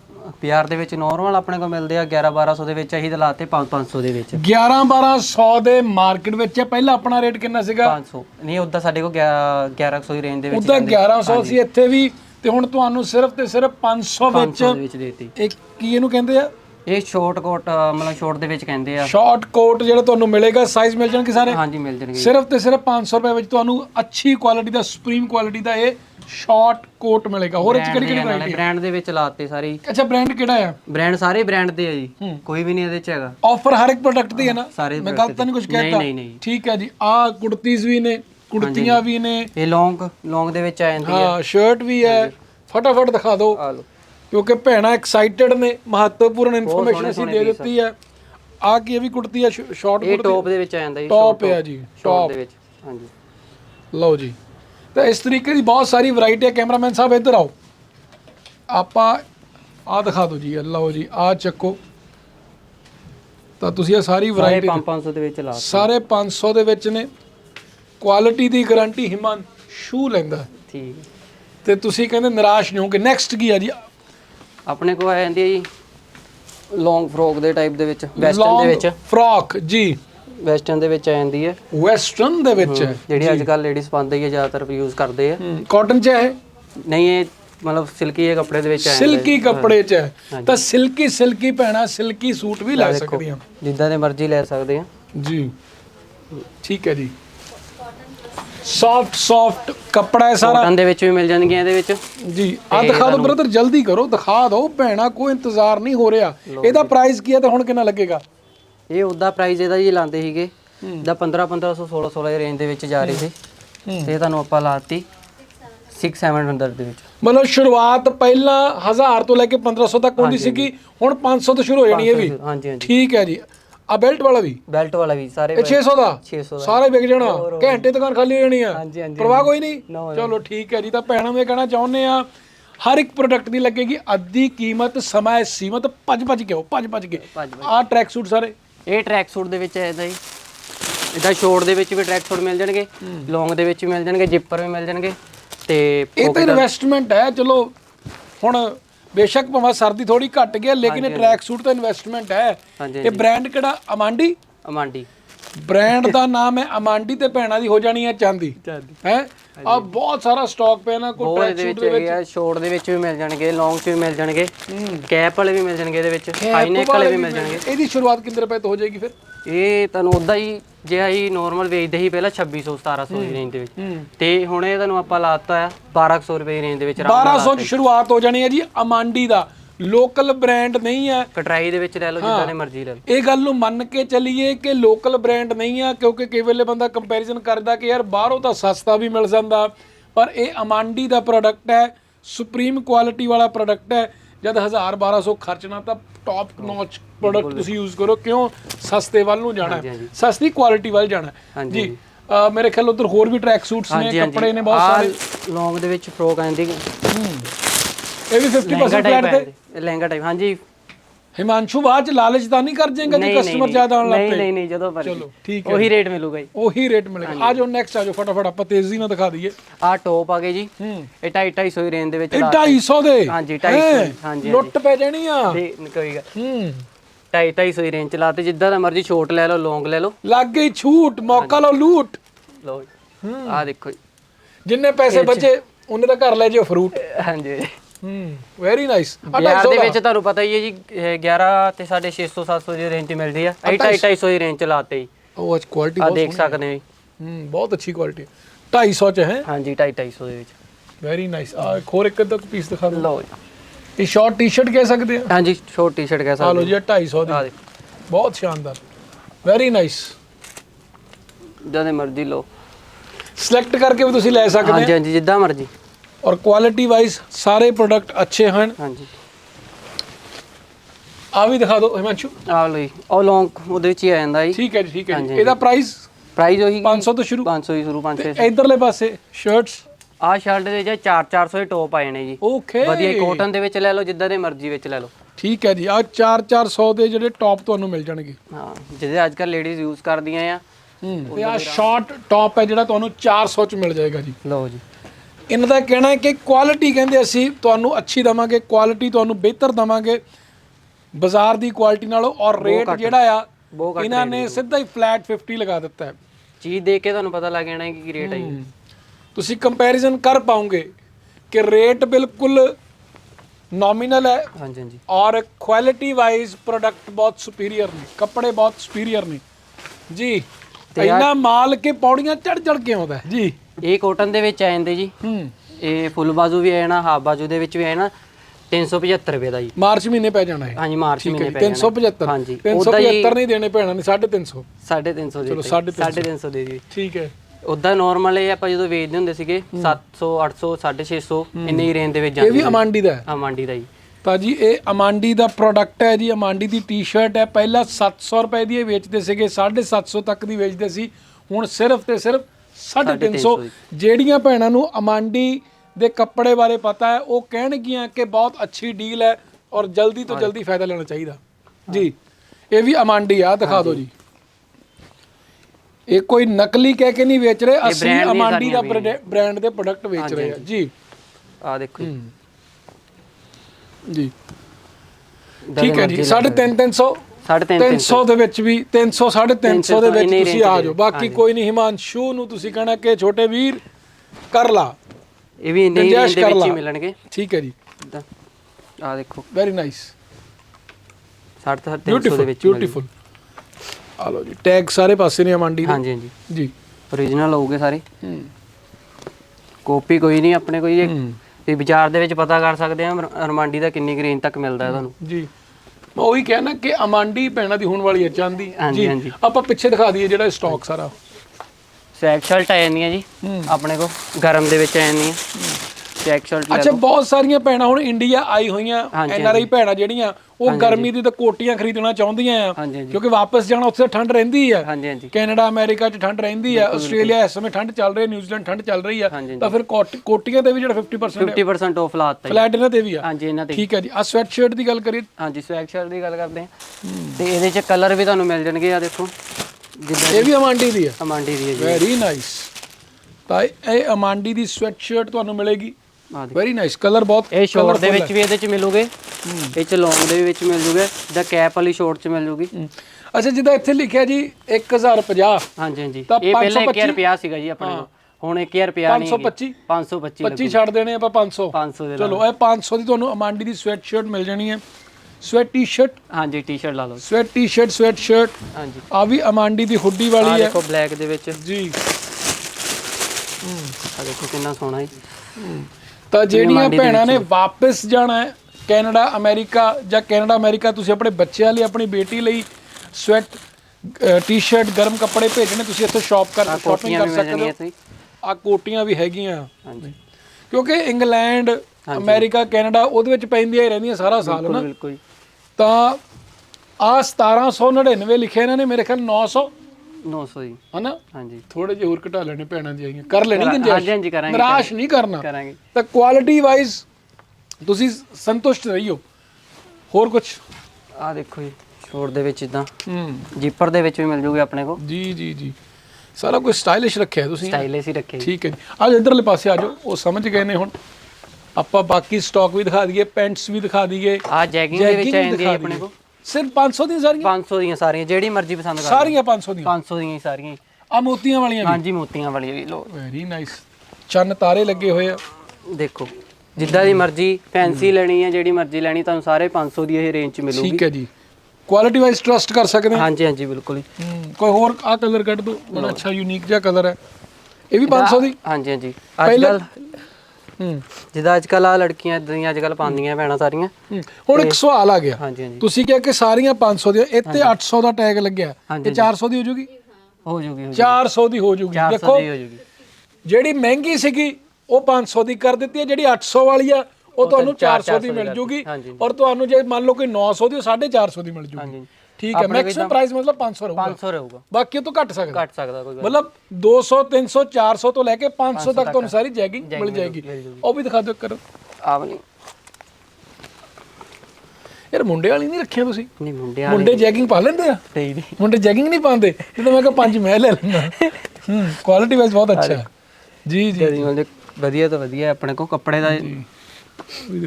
S2: ਪਿਆਰ ਦੇ ਵਿੱਚ ਨਾਰਮਲ ਆਪਣੇ ਕੋਲ ਮਿਲਦੇ ਆ 11 1200 ਦੇ ਵਿੱਚ ਅਸੀਂ ਤਾਂ ਲਾਤੇ 5 500 ਦੇ ਵਿੱਚ।
S1: 11 1200 ਦੇ ਮਾਰਕੀਟ ਵਿੱਚ ਹੈ ਪਹਿਲਾਂ ਆਪਣਾ ਰੇਟ ਕਿੰਨਾ ਸੀਗਾ?
S2: 500 ਨਹੀਂ ਉਦਾਂ ਸਾਡੇ ਕੋਲ 1100 ਦੀ ਰੇਂਜ ਦੇ ਵਿੱਚ
S1: ਉਦਾਂ 1100 ਸੀ ਇੱਥੇ ਵੀ ਤੇ ਹੁਣ ਤੁਹਾਨੂੰ ਸਿਰਫ ਤੇ ਸਿਰਫ 500 ਵਿੱਚ
S2: 500 ਦੇ ਵਿੱਚ ਦੇਤੀ।
S1: ਇੱਕ ਕੀ ਇਹਨੂੰ ਕਹਿੰਦੇ ਆ?
S2: ਇਹ ਸ਼ਾਰਟ ਕੋਟ ਮਤਲਬ ਸ਼ਾਰਟ ਦੇ ਵਿੱਚ ਕਹਿੰਦੇ ਆ।
S1: ਸ਼ਾਰਟ ਕੋਟ ਜਿਹੜਾ ਤੁਹਾਨੂੰ ਮਿਲੇਗਾ ਸਾਈਜ਼ ਮਿਲ ਜਾਣਗੇ ਸਾਰੇ?
S2: ਹਾਂਜੀ ਮਿਲ ਜਾਣਗੇ
S1: ਸਿਰਫ ਤੇ ਸਿਰਫ 500 ਰੁਪਏ ਵਿੱਚ ਤੁਹਾਨੂੰ ਅੱਛੀ ਕੁਆਲਿਟੀ ਦਾ ਸੁਪਰੀਮ ਕੁਆਲਿਟੀ ਦਾ ਇਹ ਸ਼ਾਰਟ ਕੋਟ ਮਿਲੇਗਾ। ਹੋਰ ਇਹ ਕਿਹੜੀ ਕਿਹੜੀ ਵੈਰਾਈਟੀ
S2: ਬ੍ਰਾਂਡ ਦੇ ਵਿੱਚ ਲਾਤੇ ਸਾਰੇ।
S1: ਅੱਛਾ ਬ੍ਰਾਂਡ ਕਿਹੜਾ ਆ?
S2: ਬ੍ਰਾਂਡ ਸਾਰੇ ਬ੍ਰਾਂਡ ਦੇ ਆ ਜੀ। ਕੋਈ ਵੀ ਨਹੀਂ ਇਹਦੇ ਚ ਹੈਗਾ।
S1: ਆਫਰ ਹਰ ਇੱਕ ਪ੍ਰੋਡਕਟ ਦੀ ਹੈ ਨਾ? ਮੈਂ ਗਲਤ ਤਾਂ ਨਹੀਂ ਕੁਝ ਕਹਿਤਾ।
S2: ਨਹੀਂ ਨਹੀਂ
S1: ਠੀਕ ਹੈ ਜੀ। ਆ ਕੁੜਤੀਜ਼ ਵੀ ਨੇ ਕੁੜਤੀਆਂ ਵੀ ਨੇ।
S2: ਇਹ ਲੌਂਗ ਲੌਂਗ ਦੇ ਵਿੱਚ ਆ ਜਾਂਦੀ ਹੈ
S1: ਹਾਂ ਸ਼ਰਟ ਵੀ ਹੈ। ਫਟਾਫਟ ਦਿਖਾ ਦਿਓ।
S2: ਆ ਲਓ।
S1: ਕਿਉਂਕਿ ਭੈਣਾਂ ਐਕਸਾਈਟਡ ਨੇ ਮਹੱਤਵਪੂਰਨ ਇਨਫੋਰਮੇਸ਼ਨ ਅਸੀਂ ਦੇ ਦਿੱਤੀ ਹੈ ਆ ਕੀ ਇਹ ਵੀ ਕੁੜਤੀ ਹੈ ਸ਼ਾਰਟ
S2: ਇਹ ਟੌਪ ਦੇ ਵਿੱਚ ਆ ਜਾਂਦਾ ਜੀ
S1: ਟੌਪ ਹੈ ਜੀ
S2: ਟੌਪ ਦੇ ਵਿੱਚ ਹਾਂਜੀ।
S1: ਲਓ ਜੀ। ਤਾਂ ਇਸ ਤਰੀਕੇ ਦੀ ਬਹੁਤ ਸਾਰੀ ਵੈਰਾਈਟੀ ਹੈ ਕੈਮਰਾਮੈਨ ਸਾਹਿਬ ਇੱਧਰ ਆਓ। ਆਪਾਂ ਆ ਦਿਖਾ ਦਿਓ ਜੀ ਲਓ ਜੀ ਆ ਚੱਕੋ। ਤਾਂ ਤੁਸੀਂ ਇਹ ਸਾਰੀ
S2: ਸਾਰੇ
S1: ਵੈਰਾਈਟੀ
S2: 500 ਦੇ ਵਿੱਚ ਲਾ
S1: ਸਾਰੇ 500 ਦੇ ਵਿੱਚ ਨੇ। ਕੁਆਲਿਟੀ ਦੀ ਗਾਰੰਟੀ ਹਿਮਨ ਸ਼ੂ ਲੈਂਦਾ।
S2: ਠੀਕ।
S1: ਤੇ ਤੁਸੀਂ ਕਹਿੰਦੇ ਨਿਰਾਸ਼ ਨਹੀਂ ਹੋਗੇ। ਨੈਕਸਟ ਕੀ ਆ ਜੀ?
S2: ਆਪਣੇ ਕੋਲ ਆ ਜਾਂਦੀ ਹੈ ਜੀ ਲੌਂਗ ਫਰੋਕ ਦੇ ਟਾਈਪ ਦੇ ਵਿੱਚ ਵੈਸਟਰਨ ਦੇ ਵਿੱਚ।
S1: ਫਰਾਕ ਜੀ।
S2: ਵੈਸਟਰਨ ਦੇ ਵਿੱਚ ਆ ਜਾਂਦੀ ਹੈ।
S1: ਵੈਸਟਰਨ ਦੇ ਵਿੱਚ
S2: ਜਿਹੜੀ ਅੱਜ ਕੱਲ ਲੇਡੀਜ਼ ਪਾਉਂਦੇ ਹੀ ਜ਼ਿਆਦਾਤਰ ਯੂਜ਼ ਕਰਦੇ ਆ।
S1: ਕਾਟਨ ਚ ਹੈ
S2: ਨਹੀਂ ਇਹ ਮਤਲਬ ਸਿਲਕੀ ਇਹ ਕੱਪੜੇ ਦੇ ਵਿੱਚ ਆ ਜਾਂਦਾ
S1: ਸਿਲਕੀ ਕੱਪੜੇ ਚ ਹੈ। ਤਾਂ ਸਿਲਕੀ ਸਿਲਕੀ ਭੈਣਾ ਸਿਲਕੀ ਸੂਟ ਵੀ ਲੈ ਸਕਦੀਆਂ।
S2: ਜਿੱਦਾਂ ਦੇ ਮਰਜ਼ੀ ਲੈ ਸਕਦੇ ਆ।
S1: ਜੀ। ਠੀਕ ਹੈ ਜੀ। ਸੌਫਟ ਸੌਫਟ ਕੱਪੜਾ ਹੈ ਸਾਰਾ।
S2: ਕਾਟਨ ਦੇ ਵਿੱਚ ਵੀ ਮਿਲ ਜਾਣਗੀਆਂ ਇਹਦੇ ਵਿੱਚ।
S1: ਜੀ ਆ ਦਿਖਾ ਦਿਓ ਬ੍ਰਦਰ ਜਲਦੀ ਕਰੋ ਦਿਖਾ ਦਿਓ। ਭੈਣਾ ਕੋਈ ਇੰਤਜ਼ਾਰ ਨਹੀਂ ਹੋ ਰਿਹਾ। ਇਹਦਾ ਪ੍ਰਾਈਸ ਕੀ ਹੈ ਤੇ ਹੁਣ ਕਿੰਨਾ ਲੱਗੇਗਾ?
S2: ਇਹ ਉਹਦਾ ਪ੍ਰਾਈਸ ਇਹਦਾ ਜੀ ਲਾਉਂਦੇ ਸੀਗੇ। ਦਾ 15 1500 16 16 ਦੀ ਰੇਂਜ ਦੇ ਵਿੱਚ ਜਾ ਰਹੀ ਸੀ। ਤੇ ਤੁਹਾਨੂੰ ਆਪਾਂ ਲਾਤੀ 6 700 ਦੇ ਵਿੱਚ।
S1: ਮਤਲਬ ਸ਼ੁਰੂਆਤ ਪਹਿਲਾਂ 1000 ਤੋਂ ਲੈ ਕੇ 1500 ਤੱਕ ਹੁੰਦੀ ਸੀਗੀ ਹੁਣ 500 ਤੋਂ ਸ਼ੁਰੂ ਹੋ ਜਾਣੀ ਇਹ ਵੀ।
S2: ਹਾਂਜੀ ਹਾਂਜੀ।
S1: ਠੀਕ ਹੈ ਜੀ। ਆ ਬੈਲਟ ਵਾਲਾ ਵੀ?
S2: ਬੈਲਟ ਵਾਲਾ ਵੀ ਸਾਰੇ
S1: ਇਹ 600 ਦਾ?
S2: 600 ਦਾ
S1: ਸਾਰੇ ਵਿਕ ਜਾਣਾ। ਘੰਟੇ ਦੁਕਾਨ ਖਾਲੀ ਹੋ ਜਾਣੀ ਆ।
S2: ਹਾਂਜੀ ਹਾਂਜੀ
S1: ਪਰਵਾਹ ਕੋਈ ਨਹੀਂ? ਚਲੋ ਠੀਕ ਹੈ ਜੀ ਤਾਂ ਭੈਣਾਂ ਨੂੰ ਇਹ ਕਹਿਣਾ ਚਾਹੁੰਦੇ ਆ ਹਰ ਇੱਕ ਪ੍ਰੋਡਕਟ ਦੀ ਲੱਗੇਗੀ ਅੱਧੀ ਕੀਮਤ ਸਮਾਂ ਹੈ ਸੀਮਤ ਭੱਜ ਭੱਜ ਕੇ ਆਓ ਭੱਜ ਭੱਜ ਕੇ।
S2: ਭੱਜ
S1: ਆਹ ਟਰੈਕ ਸੂਟ ਸਾਰੇ।
S2: ਇਹ ਟਰੈਕ ਸੂਟ ਦੇ ਵਿੱਚ ਆਇਆ ਜੀ। ਇਦਾਂ ਸ਼ੋਰਟ ਦੇ ਵਿੱਚ ਵੀ ਟਰੈਕ ਸੂਟ ਮਿਲ ਜਾਣਗੇ ਲੌਂਗ ਦੇ ਵਿੱਚ ਵੀ ਮਿਲ ਜਾਣਗੇ ਜਿੱਪਰ ਵੀ ਮਿਲ ਜਾਣਗੇ ਤੇ
S1: ਇਹ ਤਾਂ ਇਨਵੈਸਟਮੈਂਟ ਹੈ ਚਲੋ ਹੁਣ ਬੇਸ਼ੱਕ ਭਾਵੇਂ ਸਰਦੀ ਥੋੜੀ ਘਟ ਗਿਆ ਲੇਕਿਨ ਇਹ ਟਰੈਕ ਸੂਟ ਤਾਂ ਇਨਵੈਸਟਮੈਂਟ ਹੈ।
S2: ਹਾਂਜੀ
S1: ਇਹ ਬ੍ਰਾਂਡ ਕਿਹੜਾ? ਅਮਾਂਡੀ
S2: ਅਮਾਂਡੀ
S1: ਬ੍ਰਾਂਡ ਦਾ ਨਾਮ ਹੈ ਅਮਾਂਡੀ ਤੇ ਭੈਣਾਂ ਦੀ ਹੋ ਜਾਣੀ ਹੈ ਚਾਂਦੀ। ਹੈ? ਆ ਬਹੁਤ ਸਾਰਾ ਸਟਾਕ ਪਿਆ ਨਾ ਕੋਈ ਟਰੈਕ ਸੂਟ
S2: ਵਿੱਚ ਹੈਗੇ ਆ ਸ਼ੋਰਟ ਦੇ ਵਿੱਚ ਵੀ ਮਿਲ ਜਾਣਗੇ ਲੌਂਗ 'ਚ ਵੀ ਮਿਲ ਜਾਣਗੇ ਕੈਪ ਵਾਲੇ ਵੀ ਮਿਲ ਜਾਣਗੇ ਇਹਦੇ ਵਿੱਚ ਹਾਈ ਨੈਕ ਵਾਲੇ ਵੀ ਮਿਲ ਜਾਣਗੇ।
S1: ਇਹਦੀ ਸ਼ੁਰੂਆਤ ਕਿੰਨੇ ਰੁਪਏ ਤੋਂ ਹੋ ਜਾਏਗੀ ਫਿਰ?
S2: ਇਹ ਤੁਹਾਨੂੰ ਉਦਾਂ ਹੀ ਜੇ ਅਸੀਂ ਨਾਰਮਲ ਵੇਚਦੇ ਸੀ ਪਹਿਲਾਂ 2600 1700 ਦੀ ਰੇਂਜ ਦੇ ਵਿੱਚ। ਤੇ ਹੁਣ ਇਹ ਤੁਹਾਨੂੰ ਆਪਾਂ ਲਾਤਾ ਆ 1200 ਰੁਪਏ ਦੀ ਰੇਂਜ ਦੇ ਵਿੱਚ ਆਰਾਮ ਨਾਲ
S1: 1200 ਚ ਸ਼ੁਰੂਆਤ ਹੋ ਜਾਣੀ ਹੈ ਜੀ ਅਮਾਂਡੀ ਦਾ। ਲੋਕਲ ਬ੍ਰਾਂਡ ਨਹੀਂ ਹੈ
S2: ਕਟਰਾਈ ਦੇ ਵਿੱਚ ਲੈ ਲਓ ਜਿੱਦਾਂ ਦੇ ਮਰਜ਼ੀ ਲੈ ਲਓ।
S1: ਇਹ ਗੱਲ ਨੂੰ ਮੰਨ ਕੇ ਚੱਲੀਏ ਕਿ ਲੋਕਲ ਬ੍ਰਾਂਡ ਨਹੀਂ ਆ ਕਿਉਂਕਿ ਕਈ ਵੇਲੇ ਬੰਦਾ ਕੰਪੈਰੀਜ਼ਨ ਕਰਦਾ ਕਿ ਯਾਰ ਬਾਹਰੋਂ ਤਾਂ ਸਸਤਾ ਵੀ ਮਿਲ ਜਾਂਦਾ ਪਰ ਇਹ ਅਮਾਂਡੀ ਦਾ ਪ੍ਰੋਡਕਟ ਹੈ ਸੁਪਰੀਮ ਕੁਆਲਿਟੀ ਵਾਲਾ ਪ੍ਰੋਡਕਟ ਹੈ। ਜਦ 1000 1200 ਖਰਚਣਾ ਤਾਂ ਟੌਪ ਨੌਚ ਪ੍ਰੋਡਕਟ ਤੁਸੀਂ ਯੂਜ਼ ਕਰੋ ਕਿਉਂ? ਸਸਤੇ ਵੱਲ ਨੂੰ ਜਾਣਾ ਸਸਤੀ ਕੁਆਲਿਟੀ ਵੱਲ ਜਾਣਾ ਜੀ ਮੇਰੇ ਖਿਆਲ ਉਧਰ ਹੋਰ ਵੀ ਟਰੈਕ ਸੂਟਸ ਨੇ ਕੱਪੜੇ ਨੇ ਬਹੁਤ ਸਾਰੇ।
S2: ਲੌਂਗ ਦੇ ਵਿੱਚ ਫਰੋਕ ਆਂਦੀ।
S1: ਇਹ ਵੀ 50%
S2: ਲਹਿੰਗਾ
S1: ਫਲੈਟ ਤੇ?
S2: ਲਹਿੰਗਾ ਟਾਈਪ ਹਾਂਜੀ।
S1: ਹਿਮਾਂਸ਼ੂ ਬਾਅਦ ਚ ਲਾਲਚ ਤਾਂ ਨਹੀਂ ਕਰ ਜਾਏਗਾ ਜੇ ਕਸਟਮਰ ਜ਼ਿਆਦਾ ਆਉਣ ਲੱਗ ਪਏ?
S2: ਨਹੀਂ ਨਹੀਂ ਜਦੋਂ ਪਰ
S1: ਚਲੋ ਠੀਕ
S2: ਉਹੀ ਰੇਟ ਮਿਲੂਗਾ ਜੀ।
S1: ਉਹੀ ਰੇਟ ਮਿਲੇਗਾ। ਆ ਜਾਓ ਨੈਕਸਟ ਆ ਜਾਓ ਫਟਾਫਟ ਆਪਾਂ ਤੇਜ਼ੀ ਨਾਲ ਦਿਖਾ ਦਈਏ।
S2: ਆਹ ਟੌਪ ਆ ਗਏ ਜੀ।
S1: ਹੂੰ।
S2: ਇਹ 2.5 250 ਦੀ ਰੇਂਜ ਦੇ ਵਿੱਚ
S1: ਇਹ
S2: ਲਾ
S1: 250 ਦੇ?
S2: ਹਾਂਜੀ, 250
S1: ਹੈਂ?
S2: ਹਾਂਜੀ,
S1: ਲੁੱਟ ਪੈ ਜਾਣੀ ਆ।
S2: ਤੇ ਕੋਈ ਗੱਲ।
S1: ਹੂੰ।
S2: ਢਾਈ ਢਾਈ ਸੌ ਦੀ ਰੇਂਜ ਚ ਲਾਤੇ ਜਿੱਦਾਂ ਦਾ ਮਰਜ਼ੀ ਛੋਟ ਲੈ ਲਓ ਲੌਂਗ ਲੈ ਲਓ।
S1: ਲੱਗ ਗਈ ਛੂਟ ਮੌਕਾ ਲਓ ਲੂਟ।
S2: ਲਓ ਆ ਦੇਖੋ ਜੀ।
S1: ਜਿੰਨੇ ਪੈਸੇ ਬਚੇ ਉਹਨੇ ਤਾਂ ਘਰ ਲੈ ਜਿਓ ਫਰੂਟ
S2: ਹਾਂਜੀ।
S1: ਹੂੰ ਵੈਰੀ ਨਾਈਸ
S2: ਬਾਜ਼ਾਰ ਦੇ ਵਿੱਚ ਤੁਹਾਨੂੰ ਪਤਾ ਹੀ ਹੈ ਜੀ ਇਹ 11 ਤੇ 650 700 ਦੀ ਰੇਂਜ 'ਚ ਮਿਲਦੀ ਆ। ਅਸੀਂ ਢਾਈ ਢਾਈ ਸੌ। ਦੀ ਰੇਂਜ 'ਚ ਲਾਤੇ ਜੀ।
S1: ਉਹ ਅੱਜ ਕੁਆਲਿਟੀ
S2: ਆ
S1: ਬਹੁਤ
S2: ਦੇਖ ਸਕਦੇ ਹੋ।
S1: ਹੂੰ ਬਹੁਤ ਅੱਛੀ ਕੁਆਲਿਟੀ 250 ਚ ਹੈ।
S2: ਹਾਂਜੀ ਢਾਈ ਢਾਈ ਸੌ ਦੇ ਵਿੱਚ।
S1: ਵੈਰੀ ਨਾਈਸ ਆ ਹੋਰ ਇੱਕ ਅੱਧਾ ਪੀਸ ਦਿਖਾ ਦਿਓ।
S2: ਲਓ ਜੀ।
S1: ਇਹ ਸ਼ਾਰਟ ਟੀ-ਸ਼ਰਟ ਕਹਿ ਸਕਦੇ ਆ?
S2: ਹਾਂਜੀ ਸ਼ੋਰਟ ਟੀ-ਸ਼ਰਟ ਕਹਿ
S1: ਆ ਲਓ
S2: ਸਕਦੇ
S1: ਜੀ ਇਹ 250
S2: ਆ
S1: ਦੀ। ਬਹੁਤ ਸ਼ਾਨਦਾਰ। ਵੈਰੀ ਨਾਈਸ
S2: ਜਦੋਂ ਮਰਜ਼ੀ ਲਓ।
S1: ਸਿਲੈਕਟ ਕਰਕੇ ਵੀ ਤੁਸੀਂ ਲੈ ਸਕਦੇ
S2: ਹਾਂਜੀ
S1: ਆ।
S2: ਹਾਂਜੀ ਜਿੱਦਾਂ ਮਰਜ਼ੀ।
S1: ਔਰ ਕੁਆਲਿਟੀ ਵਾਈਜ਼ ਸਾਰੇ ਪ੍ਰੋਡਕਟ ਅੱਛੇ ਹਨ।
S2: ਹਾਂਜੀ।
S1: ਆ ਵੀ ਦਿਖਾ ਦਿਓ ਹਿਮਾਂਸ਼ੂ।
S2: ਆ ਜੀ ਉਹ ਲੌਂਗ ਉਹਦੇ ਵਿੱਚ ਹੀ ਆ ਜਾਂਦਾ ਜੀ।
S1: ਠੀਕ ਹੈ ਜੀ ਠੀਕ ਹੈ ਜੀ।
S2: ਹਾਂਜੀ,
S1: ਇਹਦਾ ਪ੍ਰਾਈਸ
S2: ਪ੍ਰਾਈਸ ਉਹੀ
S1: 500 ਤੋਂ ਸ਼ੁਰੂ।
S2: 500 ਹੀ ਸ਼ੁਰੂ 500
S1: ਇਧਰਲੇ ਪਾਸੇ ਸ਼ਰਟਸ
S2: ਆ ਸ਼ਰਟ ਦੇ ਜੇ 4 400 ਦੇ ਟੋਪ ਆਏ ਨੇ ਜੀ।
S1: ਓਕੇ
S2: ਵਧੀਆ ਕਾਟਨ ਦੇ ਵਿੱਚ ਲੈ ਲਓ ਜਿੱਦਾਂ ਦੇ ਮਰਜ਼ੀ ਵਿੱਚ ਲੈ ਲਓ।
S1: ਠੀਕ ਹੈ ਜੀ ਆ 4-400 ਦੇ ਜਿਹੜੇ ਟੌਪ ਤੁਹਾਨੂੰ ਮਿਲ ਜਾਣਗੇ।
S2: ਹਾਂ ਜਿਹਦੇ ਅੱਜ ਕੱਲ ਲੇਡੀਜ਼ ਯੂਜ਼ ਕਰਦੀਆਂ ਆ।
S1: ਹੂੰ ਤੇ ਆ ਸ਼ਾਰਟ ਟੌਪ ਹੈ ਜਿਹੜਾ ਤੁਹਾਨੂੰ 400 ਚ ਮਿਲ ਜਾਏਗਾ ਜੀ।
S2: ਲਓ ਜੀ।
S1: ਇਹਨਾਂ ਦਾ ਕਹਿਣਾ ਹੈ ਕਿ ਕੁਆਲਿਟੀ ਕਹਿੰਦੇ ਅਸੀਂ ਤੁਹਾਨੂੰ ਅੱਛੀ ਦਵਾਂਗੇ ਕੁਆਲਿਟੀ ਤੁਹਾਨੂੰ ਬਿਹਤਰ ਦਵਾਂਗੇ। ਬਾਜ਼ਾਰ ਦੀ ਕੁਆਲਿਟੀ ਨਾਲੋਂ ਔਰ ਰੇਟ ਜਿਹੜਾ ਆ ਇਹਨਾਂ ਨੇ ਸਿੱਧਾ ਹੀ ਫਲੈਟ 50 ਲਗਾ ਦਿੱਤਾ ਹੈ।
S2: ਚੀਜ਼ ਦੇਖ ਕੇ ਤੁਹਾਨੂੰ ਪਤਾ ਲੱਗ ਜਾਣਾ ਹੈ ਕਿ ਕੀ ਰੇਟ ਹੈ
S1: ਤੁਸੀਂ ਕੰਪੈਰੀਜ਼ਨ ਕਰ ਪਾਉਂਗੇ ਕਿ ਰੇਟ ਬਿਲਕੁਲ ਨੋਮੀਨਲ ਹੈ
S2: ਹਾਂਜੀ ਹਾਂਜੀ।
S1: ਔਰ ਕੁਆਲਿਟੀ ਵਾਈਜ਼ ਪ੍ਰੋਡਕਟ ਬਹੁਤ ਸੁਪੀਰੀਅਰ ਨੇ ਕੱਪੜੇ ਬਹੁਤ ਸੁਪੀਰੀਅਰ ਨੇ। ਜੀ ਇੰਨਾ ਮਾਲ ਕੇ ਪੌੜੀਆਂ ਚੜ ਚੜ ਕੇ ਆਉਂਦਾ। ਜੀ।
S2: ਇਹ ਕਾਟਨ ਦੇ ਵਿੱਚ ਆ ਜਾਂਦੇ ਜੀ।
S1: ਹੂੰ।
S2: ਇਹ ਫੁੱਲ ਬਾਜ਼ੂ ਵੀ ਆ ਜਾਣਾ ਹਾਫ ਬਾਜ਼ੂ ਦੇ ਵਿੱਚ ਵੀ ਆ ਜਾਣਾ 375 ਰੁਪਏ ਦਾ ਜੀ।
S1: ਮਾਰਚ ਮਹੀਨੇ ਪੈ ਜਾਣਾ ਹੈ
S2: ਹਾਂਜੀ ਮਾਰਚ
S1: ਠੀਕ ਹੈ
S2: ਮਹੀਨੇ
S1: ਜੀ,
S2: ਪੈ ਜਾਣਾ।
S1: 375
S2: ਹਾਂਜੀ। ਉਹਦਾ
S1: 375 ਨਹੀਂ ਦੇਣੇ ਪੈਣਾ ਨਹੀਂ 350
S2: 350 ਦੇ
S1: ਚਲੋ,
S2: ਦਿੱਤੇ।
S1: 350
S2: 350 ਦੇ ਦਿਓ
S1: ਠੀਕ ਹੈ।
S2: ਉਦਾਂ ਨਾਰਮਲ ਇਹ ਆਪਾਂ ਜਦੋਂ ਵੇਚਦੇ ਹੁੰਦੇ ਸੀਗੇ 700 800 650 ਇੰਨੀ ਹੀ ਰੇਂਜ ਦੇ ਵਿੱਚ
S1: ਇਹ ਵੀ ਅਮਾਂਡੀ ਦਾ ਹੈ।
S2: ਆ ਮੰਡੀ ਦਾ ਜੀ।
S1: ਤਾਂ ਜੀ ਇਹ ਅਮਾਂਡੀ ਦਾ ਪ੍ਰੋਡਕਟ ਹੈ ਜੀ ਅਮਾਂਡੀ ਦੀ ਟੀ-ਸ਼ਰਟ ਹੈ। ਪਹਿਲਾਂ 700 ਰੁਪਏ ਦੀ ਇਹ ਵੇਚਦੇ ਸੀਗੇ 750 ਤੱਕ ਦੀ ਵੇਚਦੇ ਸੀ। ਹੁਣ ਸਿਰਫ ਤੇ ਸਿਰਫ 350 ਜਿਹੜੀਆਂ ਭੈਣਾਂ ਨੂੰ ਅਮਾਂਡੀ ਦੇ ਕੱਪੜੇ ਬਾਰੇ ਪਤਾ ਹੈ ਉਹ ਕਹਿਣਗੀਆਂ ਕਿ ਬਹੁਤ ਅੱਛੀ ਡੀਲ ਹੈ ਔਰ ਜਲਦੀ ਤੋਂ ਜਲਦੀ ਫਾਇਦਾ ਲੈਣਾ ਚਾਹੀਦਾ। ਜੀ ਇਹ ਵੀ ਅਮਾਂਡੀ ਆ ਦਿਖਾ ਦਿਓ ਜੀ। ਇਹ ਕੋਈ ਨਕਲੀ ਕਹਿ ਕੇ ਨਹੀਂ ਵੇਚ ਰਹੇ
S2: ਦੀਆਂ
S1: ਅਮਾਂਡੀ ਦਾ ਬ੍ਰਾਂਡ ਦੇ ਪ੍ਰੋਡਕਟ ਵੇਚ ਰਹੇ ਆ ਜੀ।
S2: ਆ ਦੇਖੋ ਜੀ।
S1: ਜੀ। ਠੀਕ ਹੈ ਜੀ 350
S2: 350
S1: 300 ਦੇ ਵਿੱਚ ਵੀ 300 350 ਦੇ ਵਿੱਚ ਤੁਸੀਂ ਆ ਜਾਓ। ਬਾਕੀ ਕੋਈ ਨਹੀਂ ਹਿਮਾਂਸ਼ੂ ਨੂੰ ਤੁਸੀਂ ਕਹਿਣਾ ਕਿ ਛੋਟੇ ਵੀਰ ਕਰ ਲਾ।
S2: ਇਹ ਵੀ ਇੰਨੇ range ਦੇ ਵਿੱਚ ਹੀ। ਮਿਲਣਗੇ।
S1: ਠੀਕ ਹੈ ਜੀ।
S2: ਆ ਦੇਖੋ।
S1: ਵੈਰੀ ਨਾਈਸ
S2: 350 ਦੇ ਵਿੱਚ
S1: ਬਿਊਟੀਫੁਲ ਆ ਲਓ ਜੀ ਟੈਗ ਸਾਰੇ ਪਾਸੇ ਨੇ ਅਮਾਂਡੀ ਦੇ।
S2: ਹਾਂਜੀ ਹਾਂਜੀ।
S1: ਜੀ।
S2: ਓਰੀਜਨਲ ਹੋਊਗੇ ਸਾਰੇ।
S1: ਹੂੰ।
S2: ਕਾਪੀ ਕੋਈ ਨਹੀਂ ਆਪਣੇ ਕੋਈ। ਇਹ ਬਾਜ਼ਾਰ ਦੇ ਵਿੱਚ ਪਤਾ ਕਰ ਸਕਦੇ ਆ ਰਮਾਂਡੀ ਦਾ ਕਿੰਨੀ ਰੇਂਜ ਤੱਕ ਮਿਲਦਾ ਹੈ ਤੁਹਾਨੂੰ।
S1: ਜੀ। ਮੈਂ ਉਹੀ ਕਹਿਣਾ ਕਿ ਅਮਾਂਡੀ ਪੈਣਾ ਦੀ ਹੋਣ ਵਾਲੀ ਹੈ ਚਾਂਦੀ।
S2: ਹਾਂਜੀ, ਹਾਂਜੀ।
S1: ਆਪਾਂ ਪਿੱਛੇ ਦਿਖਾ ਦਈਏ ਜਿਹੜਾ ਸਟਾਕ ਸਾਰਾ।
S2: ਸਵੈਗ ਸ਼ਰਟ ਆ ਜਾਂਦੀਆਂ ਜੀ। ਆਪਣੇ ਕੋ ਗਰਮ ਦੇ ਵਿੱਚ ਆ ਜਾਂਦੀਆਂ ਸਵੈਗ ਸ਼ਰਟ ਲੈ
S1: ਅੱਛਾ ਬਹੁਤ ਸਾਰੀਆਂ ਭੈਣਾਂ ਹੁਣ ਇੰਡੀਆ ਆਈ ਹੋਈਆਂ ਐਨ ਆਰ ਆਈ ਭੈਣਾਂ ਜਿਹੜੀਆਂ ਉਹ ਗਰਮੀ ਦੀ ਤਾਂ ਕੋਟੀਆਂ ਖਰੀਦਣਾ ਚਾਹੁੰਦੀਆਂ ਆ ਕਿਉਂਕਿ ਵਾਪਸ ਜਾਣਾ ਉੱਥੇ ਠੰਡ ਰਹਿੰਦੀ ਆ। ਕੈਨੇਡਾ ਅਮਰੀਕਾ 'ਚ ਠੰਡ ਰਹਿੰਦੀ ਆ ਆਸਟ੍ਰੇਲੀਆ ਇਸ ਸਮੇਂ ਠੰਡ ਚੱਲ ਰਹੀ ਹੈ ਨਿਊਜ਼ੀਲੈਂਡ ਠੰਡ ਚੱਲ ਰਹੀ ਆ ਤਾਂ ਫਿਰ ਕੋਟ- ਕੋਟੀਆਂ ਤੇ ਵੀ ਜਿਹੜਾ 50%
S2: 50% ਆਫ ਲਾਤਾ
S1: ਫਲੈਟ ਇਹਨਾਂ ਤੇ ਵੀ ਆ।
S2: ਹਾਂਜੀ ਇਹਨਾਂ ਤੇ
S1: ਠੀਕ ਹੈ ਜੀ। ਆ ਸਵੈਟ ਸ਼ਰਟ ਦੀ ਗੱਲ ਕਰੀਏ।
S2: ਹਾਂਜੀ ਸਵੈਗ ਸ਼ਰਟ ਦੀ ਗੱਲ ਕਰਦੇ ਆ। ਤੇ ਇਹਦੇ ਚ ਕਲਰ ਵੀ ਤੁਹਾਨੂੰ ਮਿਲ ਜਾਣਗੇ ਆ ਦੇਖੋ। ਜਿੱਦਾਂ
S1: ਇਹ ਵੀ ਅਮਾਂਡੀ ਦੀ ਆ।
S2: ਅਮਾਂਡੀ ਦੀ ਹੈ ਜੀ।
S1: ਵੈਰੀ ਨਾਈਸ ਤਾਂ ਇਹ ਅਮਾਂਡੀ ਦੀ ਸਵੈਟ ਸ਼ਰਟ ਤੁਹਾਨੂੰ ਮਿਲੇਗੀ। ਵੈਰੀ ਨਾਈਸ ਕਲਰ ਬਹੁਤ
S2: ਇਹ ਸ਼ੋਰਟ ਦੇ ਵਿੱਚ ਵੀ ਇਹਦੇ ਚ ਮਿਲੂਗੇ। ਇਹ ਚ ਲੌਂਗ ਦੇ ਵਿੱਚ ਮਿਲ ਜੂਗੇ ਦਾ ਕੈਪ ਵਾਲੀ ਸ਼ੋਰਟ ਚ ਮਿਲ ਜੂਗੀ।
S1: ਅੱਛਾ ਜਿੱਦਾਂ ਇੱਥੇ ਲਿਖਿਆ ਜੀ 1050
S2: ਹਾਂਜੀ ਹਾਂਜੀ। ਇਹ ਪਹਿਲਾਂ
S1: 525
S2: 1000 ਰੁਪਿਆ ਸੀਗਾ ਜੀ ਆਪਣੇ ਕੋਲ। ਹੁਣ 1000 ਰੁਪਿਆ ਨਹੀਂ
S1: 525
S2: 525
S1: 25 ਛੱਡ ਦੇਣੇ ਆਪਾਂ 500
S2: 500 ਦੇ
S1: ਚਲੋ ਇਹ 500 ਦੀ ਤੁਹਾਨੂੰ ਅਮਾਂਡੀ ਦੀ ਸਵੈਟ ਸ਼ਰਟ ਮਿਲ ਜਾਣੀ ਹੈ। ਸਵੈਟ ਟੀ-ਸ਼ਰਟ
S2: ਹਾਂਜੀ ਟੀ-ਸ਼ਰਟ ਲਾ ਲਓ
S1: ਸਵੈਟ ਟੀ-ਸ਼ਰਟ ਸਵੈਟ ਸ਼ਰਟ
S2: ਹਾਂਜੀ।
S1: ਆ ਵੀ ਅਮਾਂਡੀ ਦੀ ਹੁੱਡੀ ਵਾਲੀ ਹੈ।
S2: ਦੇਖੋ ਬਲੈਕ ਦੇ ਵਿੱਚ।
S1: ਜੀ।
S2: ਆ ਦੇਖੋ ਕਿੰਨਾ ਸੋਹਣਾ ਹੈ।
S1: ਤਾਂ ਜਿਹੜੀਆਂ ਭੈਣਾਂ ਨੇ ਵਾਪਸ ਜਾਣਾ ਹੈ ਕੈਨੇਡਾ ਅਮਰੀਕਾ ਜਾਂ ਕੈਨੇਡਾ ਅਮਰੀਕਾ ਤੁਸੀਂ ਆਪਣੇ ਬੱਚਿਆਂ ਲਈ ਆਪਣੀ ਬੇਟੀ ਲਈ ਸਵੈਟ ਟੀ-ਸ਼ਰਟ ਗਰਮ ਕੱਪੜੇ ਭੇਜਣੇ ਤੁਸੀਂ ਇੱਥੇ ਸ਼ਾਪ ਕਰ ਸ਼ਾਪਿੰਗ ਕਰ ਸਕਦੇ ਹੋ। ਆ ਕੋਟੀਆਂ ਵੀ ਹੈਗੀਆਂ।
S2: ਹਾਂਜੀ।
S1: ਕਿਉਂਕਿ ਇੰਗਲੈਂਡ ਅਮਰੀਕਾ ਕੈਨੇਡਾ ਉਹਦੇ ਵਿੱਚ ਪੈਂਦੀਆਂ ਹੀ ਰਹਿੰਦੀਆਂ ਸਾਰਾ ਸਾਲ ਨਾ
S2: ਬਿਲਕੁਲ।
S1: ਤਾਂ ਆ 1799 ਲਿਖਿਆ ਇਹਨਾਂ ਨੇ ਮੇਰੇ ਖਿਆਲ 900
S2: 900 ਜੀ।
S1: ਹਨਾ?
S2: ਹਾਂਜੀ।
S1: ਥੋੜੇ ਜਿਹੇ ਹੋਰ ਘਟਾ ਲੈਣੇ ਭੈਣਾਂ ਦੀ ਆਈਆਂ। ਕਰ ਲੈਣੀ ਗੁੰਜਾਇਸ਼
S2: ਹਾਂਜੀ ਹਾਂਜੀ ਕਰਾਂਗੇ
S1: ਨਿਰਾਸ਼ ਨਹੀਂ ਕਰਨਾ।
S2: ਕਰਾਂਗੇ।
S1: ਤਾਂ ਕੁਆਲਿਟੀ ਵਾਈਜ਼ ਤੁਸੀਂ ਸੰਤੁਸ਼ਟ ਰਹੀਓ। ਹੋਰ ਕੁਝ
S2: ਆ ਦੇਖੋ ਜੀ ਸ਼ੋਰਟ ਦੇ ਵਿੱਚ ਇਦਾਂ
S1: ਹੂੰ।
S2: ਜਿੱਪਰ ਦੇ ਵਿੱਚ ਵੀ ਮਿਲ ਜੂਗੇ ਆਪਣੇ ਕੋਲ।
S1: ਜੀ ਜੀ ਜੀ। ਸਾਰਾ ਕੁਝ ਸਟਾਈਲਿਸ਼ ਰੱਖਿਆ ਤੁਸੀਂ।
S2: ਸਟਾਈਲਿਸ਼ ਹੀ ਰੱਖੇ ਜੀ।
S1: ਠੀਕ ਹੈ ਜੀ। ਅੱਜ ਇਧਰਲੇ ਪਾਸੇ ਆ ਜਾਓ। ਉਹ ਸਮਝ ਗਏ ਨੇ ਹੁਣ। ਆਪਾਂ ਬਾਕੀ ਸਟਾਕ ਵੀ ਦਿਖਾ ਦਈਏ ਪੈਂਟਸ ਵੀ ਦਿਖਾ ਦਈਏ।
S2: ਆ ਜੈਗਿੰਗ ਦੇ ਵਿੱਚ
S1: Jegging
S2: ਆ
S1: ਵੀ
S2: ਜਾਂਦੀ
S1: ਦਿਖਾ
S2: ਹੈ ਆਪਣੇ
S1: ਦਈਏ। ਸਿਰਫ 500 ਦੀਆਂ ਸਾਰੀਆਂ?
S2: 500 ਦੀਆਂ ਸਾਰੀਆਂ ਜਿਹੜੀ ਮਰਜ਼ੀ ਪਸੰਦ ਕਰ ਲਓ।
S1: ਸਾਰੀਆਂ 500 ਦੀਆਂ?
S2: 500 ਦੀਆਂ ਹੀ ਸਾਰੀਆਂ ਹੀ।
S1: ਆ ਮੋਤੀਆਂ ਵਾਲੀਆਂ ਵੀ?
S2: ਹਾਂਜੀ ਮੋਤੀਆਂ ਵਾਲੀ ਵੀ ਲੋ
S1: ਵੈਰੀ ਨਾਈਸ ਚੰਨ ਤਾਰੇ ਲੱਗੇ ਹੋਏ ਆ।
S2: ਦੇਖੋ ਜਿੱਦਾਂ ਦੀ ਮਰਜ਼ੀ ਫੈਂਸੀ ਲੈਣੀ ਹੈ ਜਿਹੜੀ ਮਰਜ਼ੀ ਲੈਣੀ ਤੁਹਾਨੂੰ ਸਾਰੇ 500 ਦੀ ਇਹ ਰੇਂਜ ਚ ਮਿਲੂਗੀ।
S1: ਠੀਕ ਹੈ ਜੀ। ਕੁਆਲਿਟੀ ਵਾਈਜ਼ ਟਰਸਟ ਕਰ ਸਕਦੇ ਹਾਂ?
S2: ਹਾਂਜੀ ਹਾਂਜੀ ਬਿਲਕੁਲ ਹੀ।
S1: ਹੂੰ, ਕੋਈ ਹੋਰ ਆ ਕਲਰ ਕੱਢ ਦੋ। ਬੜਾ ਅੱਛਾ ਯੂਨੀਕ ਜਿਹਾ ਕਲਰ ਹੈ। ਇਹ ਵੀ 500 ਦੀ?
S2: ਹਾਂਜੀ ਹਾਂਜੀ। ਅੱਜ
S1: ਪਹਿਲਾਂ-
S2: ਕੱਲ
S1: ਹੂੰ।
S2: ਜਿੱਦਾਂ ਅੱਜ ਕੱਲ ਆ ਲੜਕੀਆਂ ਇਦਾਂ ਦੀਆਂ ਅੱਜ ਕੱਲ ਪਾਉਂਦੀਆਂ ਭੈਣਾਂ ਸਾਰੀਆਂ।
S1: ਹੁਣ ਇੱਕ ਸਵਾਲ ਆ ਗਿਆ।
S2: ਹਾਂਜੀ ਹਾਂਜੀ।
S1: ਤੁਸੀਂ ਕਿਹਾ ਕਿ ਸਾਰੀਆਂ 500 ਦੀਆਂ ਇੱਥੇ 800 ਦਾ ਟੈਗ ਲੱਗਿਆ। ਤੇ 400 ਦੀ ਹੋ ਜੂਗੀ?
S2: ਹੋ ਜੂਗੀ ਹੋ
S1: 400 ਦੀ ਹੋ ਜੂਗੀ।
S2: 400
S1: ਦੇਖੋ
S2: ਦੀ ਹੋ ਜੂਗੀ।
S1: ਜਿਹੜੀ ਮਹਿੰਗੀ ਸੀਗੀ ਉਹ 500 ਦੀ ਕਰ ਦਿੱਤੀ ਹੈ। ਜਿਹੜੀ 800 ਵਾਲੀ ਆ ਉਹ ਤੁਹਾਨੂੰ 400 ਦੀ ਮਿਲ ਜੂਗੀ। ਔਰ ਤੁਹਾਨੂੰ ਜੇ ਮੰਨ ਲਓ ਕੋਈ 900 ਦੀ ਉਹ 450 ਦੀ ਮਿਲ ਜੂਗੀ।
S2: ਹਾਂਜੀ।
S1: ਠੀਕ ਹੈ ਮੈਕਸਿਮਮ ਪ੍ਰਾਈਸ ਮਤਲਬ 500 ਰਹੂਗਾ।
S2: 500 ਰਹੂਗਾ।
S1: ਬਾਕੀ ਉਹ ਤੋਂ ਘੱਟ ਸਕਦਾ।
S2: ਘੱਟ ਸਕਦਾ ਕੋਈ ਗੱਲ
S1: ਮਤਲਬ 200 300 400 ਤੋਂ ਲੈ ਕੇ 500 ਤੱਕ ਤੁਹਾਨੂੰ ਸਾਰੀ ਜੈਗਿੰਗ ਮਿਲ ਜਾਏਗੀ। ਉਹ ਵੀ ਦਿਖਾ ਦਿਓ ਕਰੋ
S2: ਆ ਵਾਲੀ
S1: ਯਾਰ ਮੁੰਡੇ ਵਾਲੀ ਨਹੀਂ ਰੱਖਿਆ ਤੁਸੀਂ?
S2: ਨਹੀਂ ਮੁੰਡਿਆਂ
S1: ਮੁੰਡੇ ਜੈਗਿੰਗ ਪਾ ਲੈਂਦੇ ਆ?
S2: ਵਾਲੀ ਨਹੀਂ।
S1: ਮੁੰਡੇ ਜੈਗਿੰਗ ਨਹੀਂ ਪਾਉਂਦੇ। ਜਦੋਂ ਮੈਂ ਕਿਹਾ ਪੰਜ ਮੈਂ ਲੈ ਲੈਣਾ ਹੂੰ ਕੁਆਲਿਟੀ ਵਾਈਜ਼ ਬਹੁਤ ਅੱਛਾ। ਹੈ ਜੀ ਜੀ
S2: ਜਿਹੜੀ ਮਤਲਬ ਵਧੀਆ ਤੋਂ ਵਧੀਆ ਹੈ ਆਪਣੇ ਕੋ ਕੱਪੜੇ ਦਾ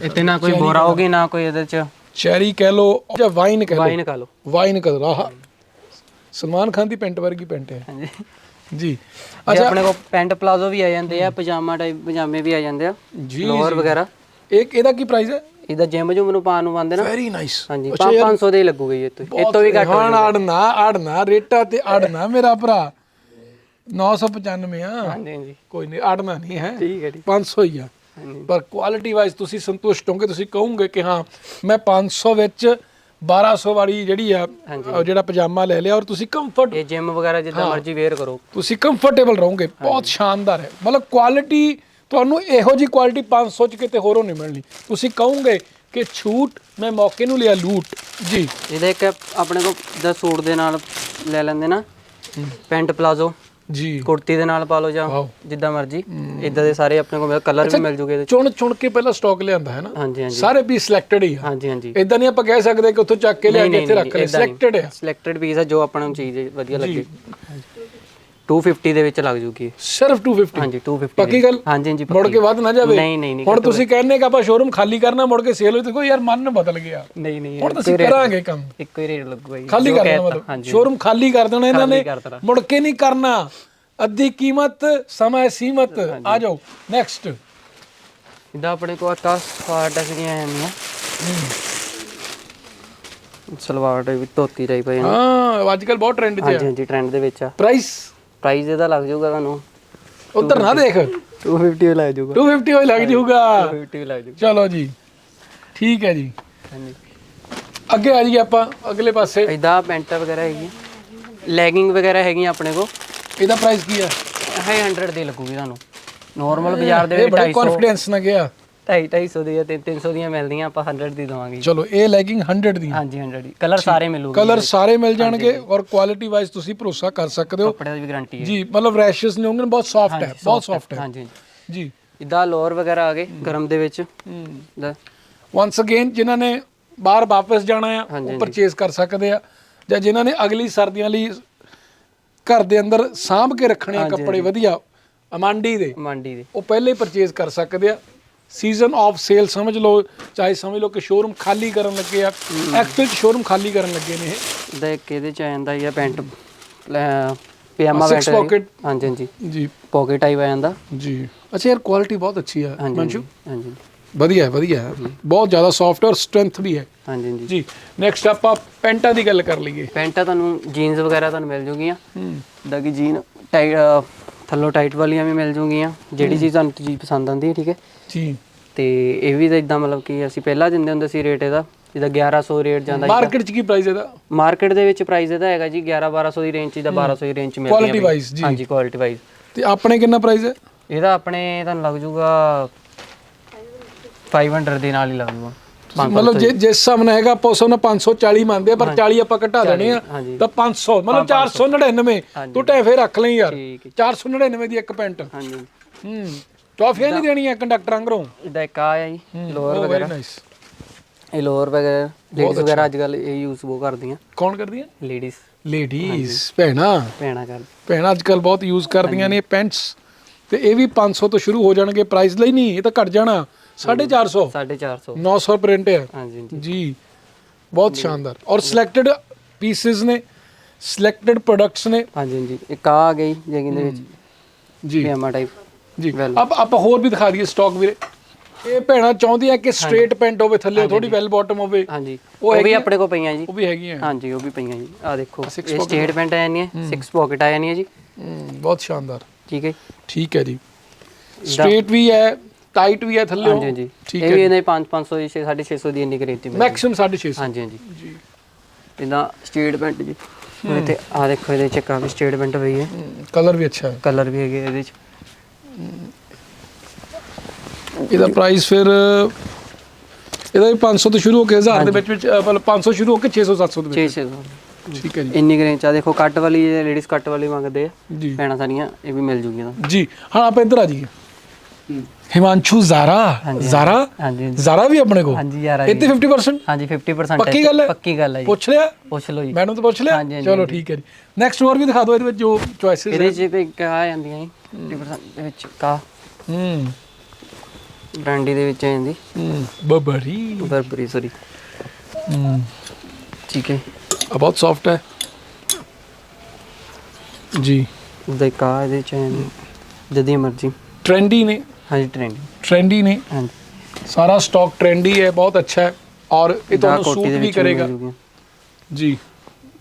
S2: ਇੱਥੇ ਨਾ ਕੋਈ ਬੋਰਾ ਹੋਗੀ ਨਾ ਕੋਈ ਇਹਦੇ ਚ
S1: ਚੈਰੀ ਕਹਿ ਲੋ ਜਾਂ ਵਾਈਨ ਕਹਿ ਲੋ
S2: ਵਾਈਨ ਕਾ ਲਓ।
S1: ਵਾਈਨ ਕਲਰ ਆਹ। ਸਲਮਾਨ ਖਾਨ ਦੀ ਪੈਂਟ ਵਰਗੀ ਪੈਂਟ ਹੈ।
S2: ਹਾਂਜੀ।
S1: ਜੀ।
S2: ਅੱਛਾ। ਆਪਣੇ ਕੋ ਪੈਂਟ ਪਲਾਜ਼ੋ ਵੀ ਆ ਜਾਂਦੇ ਆ ਪਜਾਮਾ ਟਾਈਪ ਪਜਾਮੇ ਵੀ ਆ ਜਾਂਦੇ ਆ
S1: ਜੀ
S2: ਲੋਅਰ ਵਗੈਰਾ।
S1: ਇੱਕ ਇਹਦਾ ਕੀ ਪ੍ਰਾਈਸ ਹੈ?
S2: ਇਹਦਾ ਜਿਮ ਜੁਮ ਨੂੰ ਪਾਣ ਨੂੰ ਪਾਉਂਦੇ ਨਾ।
S1: ਵੈਰੀ ਨਾਈਸ
S2: ਹਾਂਜੀ 500 ਦੇ ਹੀ ਲੱਗੂਗਾ ਜੀ ਇਹ ਤੋਂ ਇਹ ਤੋਂ ਵੀ ਘੱਟ
S1: ਹਾਂ ਅੜਨਾ ਅੜਨਾ ਰੇਟਾ ਤੇ ਅੜਨਾ ਮੇਰਾ ਭਰਾ। 995 ਆ।
S2: ਹਾਂਜੀ ਹਾਂਜੀ।
S1: ਕੋਈ ਨਹੀਂ ਅੜਨਾ ਨਹੀਂ ਹੈ।
S2: ਠੀਕ ਹੈ ਜੀ।
S1: 500 ਹੀ ਆ। ਪਰ ਕੁਆਲਿਟੀ ਵਾਈਜ਼ ਤੁਸੀਂ ਸੰਤੁਸ਼ਟ ਹੋਗੇ ਤੁਸੀਂ ਕਹੋਗੇ ਕਿ ਹਾਂ ਮੈਂ 500 ਵਿੱਚ 1200 ਵਾਲੀ ਜਿਹੜੀ ਆ ਜਿਹੜਾ ਪਜਾਮਾ ਲੈ ਲਿਆ ਔਰ ਤੁਸੀਂ ਕੰਫਰਟ
S2: ਇਹ ਜਿਮ ਵਗੈਰਾ ਜਿੱਦਾਂ ਮਰਜ਼ੀ ਵੇਅਰ ਕਰੋ।
S1: ਤੁਸੀਂ ਕੰਫਰਟੇਬਲ ਰਹੋਗੇ ਬਹੁਤ ਸ਼ਾਨਦਾਰ ਹੈ। ਮਤਲਬ ਕੁਆਲਿਟੀ ਤੁਹਾਨੂੰ ਇਹੋ ਜੀ ਕੁਆਲਿਟੀ 500 ਚ ਕਿਤੇ ਹੋਰੋਂ ਨਹੀਂ ਮਿਲਣੀ। ਤੁਸੀਂ ਕਹੋਗੇ ਕਿ ਛੂਟ ਮੈਂ ਮੌਕੇ ਨੂੰ ਲਿਆ ਲੂਟ। ਜੀ।
S2: ਇਹਦਾ ਇੱਕ ਆਪਣੇ ਕੋ ਦਾ ਸੂਟ ਦੇ ਨਾਲ ਲੈ ਲੈਂਦੇ ਨਾ ਪੈਂਟ ਪਲਾਜ਼ੋ
S1: ਜੀ।
S2: ਕੁੜਤੀ ਦੇ ਨਾਲ ਪਾ ਲਓ ਜਾਂ
S1: ਵਾਓ।
S2: ਜਿੱਦਾਂ ਮਰਜ਼ੀ। ਇਦਾਂ ਦੇ ਸਾਰੇ ਆਪਣੇ ਕੋਲ ਕਲਰ ਵੀ ਮਿਲ ਜੂਗੇ ਇਹਦੇ ਚ।
S1: ਚੁਣ ਚੁਣ ਕੇ ਪਹਿਲਾਂ ਸਟਾਕ ਲਿਆਂਦਾ ਹੈ ਨਾ?
S2: ਹਾਂਜੀ ਹਾਂਜੀ।
S1: ਸਾਰੇ ਪੀਸ ਸਿਲੈਕਟਡ ਹੀ ਆ।
S2: ਹਾਂਜੀ ਹਾਂਜੀ।
S1: ਇਦਾਂ ਨਹੀਂ ਆਪਾਂ ਕਹਿ ਸਕਦੇ ਕਿ ਉੱਥੋਂ ਚੱਕ ਕੇ ਲਿਆ ਕੇ ਇੱਥੇ ਰੱਖ ਲਏ। ਸਿਲੈਕਟਡ ਆ।
S2: ਸਿਲੈਕਟਡ ਪੀਸ ਹੈ ਜੋ ਆਪਾਂ ਨੂੰ ਚੀਜ਼ ਵਧੀਆ ਲੱਗੇ। 250 ਦੇ ਵਿੱਚ ਲੱਗ ਜੂਗੀ
S1: ਸਿਰਫ 250
S2: ਹਾਂਜੀ 250
S1: ਪੱਕੀ ਗੱਲ?
S2: ਹਾਂਜੀ ਹਾਂਜੀ
S1: ਮੁੜ ਕੇ ਵੱਧ ਨਾ ਜਾਵੇ?
S2: ਨਹੀਂ ਨਹੀਂ
S1: ਹੁਣ ਤੁਸੀਂ ਕਹਿੰਦੇ ਕਿ ਆਪਾਂ ਸ਼ੋਰੂਮ ਖਾਲੀ ਕਰਨਾ ਮੁੜ ਕੇ ਸੇਲ ਹੋਈ ਤੇ ਕੋਈ ਯਾਰ ਮਨ ਬਦਲ ਗਿਆ।
S2: ਨਹੀਂ ਨਹੀਂ
S1: ਹੁਣ ਤੁਸੀਂ ਕਰਾਂਗੇ ਕੰਮ।
S2: ਇੱਕੋ ਹੀ ਰੇਟ ਲੱਗੂਗਾ ਜੀ
S1: ਖਾਲੀ ਕਰਨਾ ਮਤਲਬ। ਸ਼ੋਰੂਮ ਖਾਲੀ ਕਰ ਦੇਣਾ ਇਹਨਾਂ ਨੇ। ਮੁੜ ਕੇ ਨਹੀਂ ਕਰਨਾ। ਅੱਧੀ ਕੀਮਤ ਸਮਾਂ ਸੀਮਤ। ਆ ਜਾਓ ਨੈਕਸਟ
S2: ਇਦਾਂ ਆਪਣੇ ਕੋਲ ਸਲਵਾਰ ਟੈਕ ਦੀਆਂ ਆਉਂਦੀਆਂ ਸਲਵਾਰ ਦੇ ਵੀ ਧੋਤੀ ਆ ਜਾਂਦੀ
S1: ਹਾਂ। ਅੱਜ ਕੱਲ ਬਹੁਤ ਟ੍ਰੈਂਡ 'ਚ
S2: ਹਾਂਜੀ ਹਾਂਜੀ ਟ੍ਰੈਂਡ ਦੇ ਵਿੱਚ ਆ।
S1: ਪ੍ਰਾਈਸ
S2: ਪ੍ਰਾਈਸ ਇਹਦਾ ਲੱਗ ਜਾਊਗਾ ਤੁਹਾਨੂੰ।
S1: ਉਧਰ ਨਾ ਦੇਖ।
S2: 250 ਲੱਗ ਜਾਊਗਾ।
S1: 250 ਹੋਈ ਲੱਗ ਜਾਊਗਾ।
S2: 250 ਲੱਗ ਜਾਊਗਾ।
S1: ਚਲੋ ਜੀ। ਠੀਕ ਹੈ ਜੀ।
S2: ਹਾਂਜੀ।
S1: ਅੱਗੇ ਆ ਜਾਈਏ ਆਪਾਂ ਅਗਲੇ ਪਾਸੇ।
S2: ਇਦਾਂ ਪੈਂਟਾਂ ਵਗੈਰਾ ਹੈਗੀ ਲੈਗਿੰਗ ਵਗੈਰਾ ਹੈਗੀਆਂ ਆਪਣੇ ਕੋਲ।
S1: ਇਹਦਾ ਪ੍ਰਾਈਸ ਕੀ ਹੈ?
S2: ਹੈ 100 ਦੀ ਲੱਗੂਗੀ ਤੁਹਾਨੂੰ। ਨਾਰਮਲ ਬਾਜ਼ਾਰ ਦੇ
S1: ਇਹ
S2: ਵਿੱਚ
S1: ਬੜੇ
S2: 250
S1: ਕੌਨਫੀਡੈਂਸ ਨਾਲ ਗਿਆ
S2: 250 250 ਦੀਆਂ ਤੇ 300 ਦੀਆਂ ਮਿਲਦੀਆਂ ਆਪਾਂ 100 ਦੀ ਦਵਾਂਗੇ।
S1: ਚਲੋ ਇਹ ਲੈਗਿੰਗ 100 ਦੀ
S2: ਹਾਂਜੀ 100 ਦੀ। ਕਲਰ ਸਾਰੇ ਮਿਲੂਗੇ।
S1: ਕਲਰ ਸਾਰੇ ਮਿਲ ਜਾਣਗੇ ਔਰ ਕੁਆਲਿਟੀ ਵਾਈਜ਼ ਤੁਸੀਂ ਭਰੋਸਾ ਕਰ ਸਕਦੇ ਹੋ।
S2: ਕੱਪੜੇ ਦੀ ਵੀ ਗਾਰੰਟੀ ਹੈ।
S1: ਜੀ ਮਤਲਬ ਰੈਸ਼ਸ ਨਹੀਂ ਹੋਣਗੇ ਬਹੁਤ ਸੌਫਟ ਹੈ ਬਹੁਤ ਸੌਫਟ ਹੈ।
S2: ਹਾਂਜੀ
S1: ਜੀ।
S2: ਇਦਾਂ ਲੋਅਰ ਵਗੈਰਾ ਆ ਗਏ ਗਰਮ ਦੇ ਵਿੱਚ। ਦਾ
S1: ਵਾਂਸ ਅਗੇਨ ਜਿਨ੍ਹਾਂ ਨੇ ਬਾਹਰ ਵਾਪਸ ਜਾਣਾ ਆ ਉਹ ਪਰਚੇਸ ਕਰ ਸਕਦੇ ਆ। ਜਾਂ ਜਿਨ੍ਹਾਂ ਨੇ ਅਗਲੀ ਸਰਦੀਆਂ ਲਈ ਘਰ ਦੇ ਅੰਦਰ ਸਾਂਭ ਕੇ ਰੱਖਣੇ ਆ ਕੱਪੜੇ ਵਧੀਆ ਅਮਾਂਡੀ ਦੇ
S2: ਮੰਡੀ ਦੇ।
S1: ਉਹ ਪਹਿਲੇ ਹੀ ਪਰਚੇਸ ਕਰ ਸਕਦੇ ਆ। ਸੀਜ਼ਨ ਆਫ ਸੇਲ ਸਮਝ ਲਓ ਚਾਹੇ ਸਮਝ ਲਓ ਕਿ ਸ਼ੋਰੂਮ ਖਾਲੀ ਕਰਨ ਲੱਗੇ ਆ ਐਕਚੁਅਲ ਸ਼ੋਰੂਮ ਖਾਲੀ ਕਰਨ ਲੱਗੇ ਨੇ ਇਹ।
S2: ਇਦਾਂ ਇੱਕ ਇਹਦੇ ਚ ਆ ਜਾਂਦਾ ਹੀ ਆ ਪੈਂਟ ਪਜਾਮਾ ਪੈਂਟ। ਹਾਂਜੀ ਹਾਂਜੀ।
S1: ਜੀ।
S2: ਪਾਕਟ ਟਾਈਪ ਆ ਜਾਂਦਾ।
S1: ਜੀ। ਅੱਛਾ ਯਾਰ ਕੁਆਲਿਟੀ ਬਹੁਤ ਅੱਛੀ ਆ ਮੰਸ਼ੂ
S2: ਹਾਂਜੀ
S1: ਵਧੀਆ ਹੈ ਵਧੀਆ ਹੈ। ਬਹੁਤ ਜ਼ਿਆਦਾ ਸੌਫਟ ਔਰ ਸਟਰੈਂਥ ਵੀ ਹੈ।
S2: ਹਾਂਜੀ ਹਾਂਜੀ।
S1: ਜੀ ਨੈਕਸਟ ਆਪਾਂ ਪੈਂਟਾਂ ਦੀ ਗੱਲ ਕਰ ਲਈਏ।
S2: ਪੈਂਟਾਂ ਤੁਹਾਨੂੰ ਜੀਨਸ ਵਗੈਰਾ ਤੁਹਾਨੂੰ ਮਿਲ ਜੂਗੀਆਂ। ਜਿੱਦਾਂ ਕਿ ਜੀਨ ਟਾਈਟ ਥੱਲੋਂ ਟਾਈਟ ਵਾਲੀਆਂ ਵੀ ਮਿਲ ਜੂਗੀਆਂ। ਜਿਹੜੀ ਚੀਜ਼ ਤੁਹਾਨੂੰ ਚੀਜ਼ ਪਸੰਦ ਆਉਂਦੀ ਹੈ ਠੀਕ ਹੈ।
S1: ਜੀ।
S2: ਤੇ ਇਹ ਵੀ ਤਾਂ ਇਦਾਂ ਮਤਲਬ ਕਿ ਅਸੀਂ ਪਹਿਲਾਂ ਦਿੰਦੇ ਹੁੰਦੇ ਸੀ ਰੇਟ ਇਹਦਾ ਜਿੱਦਾਂ 1100 ਰੇਟ ਜਾਂਦਾ
S1: ਮਾਰਕੀਟ 'ਚ ਕੀ ਪ੍ਰਾਈਸ ਇਹਦਾ?
S2: ਮਾਰਕੀਟ ਦੇ ਵਿੱਚ ਪ੍ਰਾਈਸ ਇਹਦਾ ਹੈਗਾ ਜੀ 11 1200 ਦੀ ਰੇਂਜ 'ਚ ਦਾ 1200 ਦੀ ਰੇਂਜ 'ਚ ਮਿਲਦੀ
S1: Quality wise, ਜੀ।
S2: ਹਾਂਜੀ ਕੁਆਲਿਟੀ ਵਾਈਜ਼
S1: ਤੇ ਆਪਣੇ ਕਿੰਨਾ ਪ੍ਰਾਈਸ ਹੈ?
S2: ਇਹਦਾ ਆਪਣੇ ਤੁਹਾਨੂੰ ਲੱਗ ਜੂਗਾ 500 ਦੇ ਨਾਲ ਹੀ ਲੱਗ ਜੂਗਾ।
S1: ਮਤਲਬ ਜੇ ਜਿਸ ਨਾਲ ਹੈਗਾ ਆਪਾਂ ਉਸ ਨਾਲ 540 ਮੰਨਦੇ ਆ ਪਰ 40 ਆਪਾਂ ਘਟਾ ਦੇਣੇ ਆ। ਤਾਂ 500 ਮਤਲਬ 499 ਤੂੰ ਟੈਫੇ ਰੱਖ ਲਈ ਯਾਰ।
S2: ਠੀਕ ਹੈ।
S1: 499 ਦੀ ਇੱਕ ਪੈਂਟ।
S2: ਹਾਂਜੀ।
S1: ਹੂੰ। ਟੌਫੀਆਂ ਨਹੀਂ ਦੇਣੀਆਂ ਕੰਡਕਟਰ ਅੰਗਰੋਂ
S2: ਇਦਾਂ ਇੱਕ ਆ ਜੀ ਲੋਅਰ ਵਗੈਰਾ।
S1: ਨਾਈਸ
S2: ਇਹ ਲੋਅਰ ਵਗੈਰਾ ਲੇਡੀਜ਼ ਵਗੈਰਾ ਅੱਜ ਕੱਲ ਇਹ ਯੂਜ਼ ਬਹੁਤ ਕਰਦੀਆਂ।
S1: ਕੌਣ ਕਰਦੀਆਂ?
S2: ਲੇਡੀਜ਼
S1: ਲੇਡੀਜ਼ ਭੈਣਾ।
S2: ਭੈਣਾਂ ਕਰ
S1: ਭੈਣਾਂ ਅੱਜ ਕੱਲ ਬਹੁਤ ਯੂਜ਼ ਕਰਦੀਆਂ ਨੇ ਪੈਂਟਸ ਤੇ ਇਹ ਵੀ 500 ਤੋਂ ਸ਼ੁਰੂ ਹੋ ਜਾਣਗੇ ਪ੍ਰਾਈਸ ਲਈ ਨਹੀਂ ਇਹ ਤਾਂ ਘਟ ਜਾਣਾ। 450
S2: 450
S1: 900 ਪ੍ਰਿੰਟ ਹੈ।
S2: ਹਾਂਜੀ
S1: ਜੀ ਬਹੁਤ ਸ਼ਾਨਦਾਰ। ਔਰ ਸਿਲੈਕਟਡ ਪੀਸਸ ਨੇ ਸਿਲੈਕਟਡ ਪ੍ਰੋਡਕਟਸ ਨੇ।
S2: ਹਾਂਜੀ ਹਾਂਜੀ। ਇੱਕ ਆ ਗਈ ਜੈਗਿੰਗ ਦੇ ਵਿੱਚ।
S1: ਜੀ।
S2: ਪਜਾਮਾ ਟਾਈਪ
S1: ਜੀ. ਆਪ ਆਪਾਂ ਹੋਰ ਵੀ ਦਿਖਾ ਦਈਏ ਸਟਾਕ ਵੀਰੇ। ਇਹ ਭੈਣਾ ਚਾਹੁੰਦੀਆਂ ਕਿ ਸਟ੍ਰੇਟ ਪੈਂਟ ਹੋਵੇ ਥੱਲੇ ਥੋੜੀ ਵੈਲ ਬਾਟਮ ਹੋਵੇ।
S2: ਹਾਂਜੀ।
S1: ਉਹ
S2: ਵੀ
S1: ਆ?
S2: ਆਪਣੇ ਕੋਲ ਪਈਆਂ ਜੀ।
S1: ਉਹ ਵੀ ਹੈਗੀਆਂ।
S2: ਹਾਂਜੀ ਉਹ ਵੀ ਪਈਆਂ ਜੀ। ਆ ਦੇਖੋ ਇਹ ਸਟੇਟ ਪੈਂਟ ਆਇਆ ਨਹੀਂ ਹੈ। 6 ਪਾਕਟ ਆਇਆ ਨਹੀਂ ਹੈ ਜੀ
S1: ਬਹੁਤ ਸ਼ਾਨਦਾਰ।
S2: ਠੀਕ ਹੈ
S1: ਠੀਕ ਹੈ ਜੀ। ਸਟ੍ਰੇਟ ਵੀ ਹੈ ਟਾਈਟ ਵੀ ਹੈ ਥੱਲੇ।
S2: ਹਾਂਜੀ ਹਾਂਜੀ।
S1: ਠੀਕ
S2: ਇਹ
S1: ਹੈ
S2: ਵੀ ਇਹਨੇ 5 500 ਦੀ 650 ਦੀ ਇੰਨੀ ਕਰੀਤੀ ਮੈਂ
S1: ਮੈਕਸਿਮਮ 650
S2: ਹਾਂਜੀ ਹਾਂਜੀ।
S1: ਜੀ।
S2: ਇਹਦਾ ਸਟੇਟ ਪੈਂਟ ਜੀ। ਉਹ ਤੇ ਆ ਦੇਖੋ ਇਹਦੇ ਚ ਕਾਫੀ ਸਟੇਟ ਪੈਂਟ ਪਈ ਹੈ।
S1: ਕਲਰ ਵੀ ਅੱਛਾ ਹੈ।
S2: ਕਲਰ ਵੀ ਹੈਗੇ ਇਹਦੇ ਚ
S1: ਇਹਦਾ ਪ੍ਰਾਈਸ ਫਿਰ ਇਹਦਾ ਵੀ 500 ਤੋਂ ਸ਼ੁਰੂ ਹੋ ਕੇ 1000 ਦੇ ਵਿੱਚ ਵਿੱਚ ਮਤਲਬ 500 ਸ਼ੁਰੂ ਹੋ ਕੇ 600 700 ਦੇ
S2: 600
S1: ਵਿੱਚ ਠੀਕ ਹੈ ਜੀ।
S2: ਇੰਨੀ ਰੇਂਜ ਆ। ਦੇਖੋ ਕੱਟ ਵਾਲੀ ਲੇਡੀਜ਼ ਕੱਟ ਵਾਲੀ ਮੰਗਦੇ ਆ।
S1: ਜੀ।
S2: ਪੈਣਾ ਸਾਰੀਆਂ ਇਹ ਵੀ ਮਿਲ ਜੂਗੀ ਇਹਦਾ
S1: ਜੀ ਹਾਂ ਆਪਾਂ ਇੱਧਰ ਆ ਜਾਈਏ। ਹਿਮਾਂਸ਼ੂ ਜ਼ਾਰਾ ਜ਼ਾਰਾ। ਜ਼ਾਰਾ ਵੀ ਆਪਣੇ ਕੋਲ?
S2: ਹਾਂਜੀ ਯਾਰ
S1: ਇੱਥੇ 50%
S2: ਹਾਂਜੀ 50%
S1: ਪੱਕੀ ਗੱਲ ਹੈ?
S2: ਪੱਕੀ ਗੱਲ ਹੈ ਜੀ।
S1: ਪੁੱਛ ਲਿਆ?
S2: ਪੁੱਛ ਲਓ ਜੀ।
S1: ਮੈਨੂੰ ਤਾਂ ਪੁੱਛ ਲਿਆ? ਚਲੋ। ਠੀਕ ਹੈ ਜੀ। ਨੈਕਸਟ ਹੋਰ ਵੀ ਦਿਖਾ ਦਿਓ ਇਹਦੇ ਵਿੱਚ ਜੋ ਚੋਇਸਸ
S2: ਇਹਦੇ ਚ ਇੱਕ ਆ ਜਾਂਦੀਆਂ ਜੀ। 50% ਦੇ ਵਿੱਚ ਕਾ।
S1: ਹੂੰ।
S2: ਬ੍ਰਾਂਡੀ ਦੇ ਵਿੱਚ ਆ ਜਾਂਦੀ।
S1: ਹੂੰ ਬਬਰੀ।
S2: ਬਰਬਰੀ ਸੋਰੀ
S1: ਹੂੰ।
S2: ਠੀਕ ਹੈ।
S1: ਆ ਬਹੁਤ ਸੌਫਟ ਹੈ। ਜੀ।
S2: ਉਹਦਾ ਇੱਕ ਆ ਇਹਦੇ ਚ ਆ ਜਾਂਦੀ। ਜਦੀ ਮਰਜ਼ੀ।
S1: ਟ੍ਰੈਂਡੀ ਨੇ।
S2: ਹਾਂਜੀ ਟ੍ਰੈਂਡ
S1: ਟ੍ਰੈਂਡੀ ਨੇ।
S2: ਹਾਂਜੀ।
S1: ਸਾਰਾ ਸਟਾਕ ਟ੍ਰੈਂਡੀ ਹੈ ਬਹੁਤ ਅੱਛਾ ਹੈ। ਔਰ ਇਹ
S2: ਆਹ
S1: ਤੁਹਾਨੂੰ
S2: ਕੋਟੀ
S1: ਸੂਟ
S2: ਦੇ
S1: ਵੀ
S2: ਵਿੱਚ
S1: ਕਰੇਗਾ
S2: ਮਿਲ ਜੂਗੀਆਂ।
S1: ਜੀ।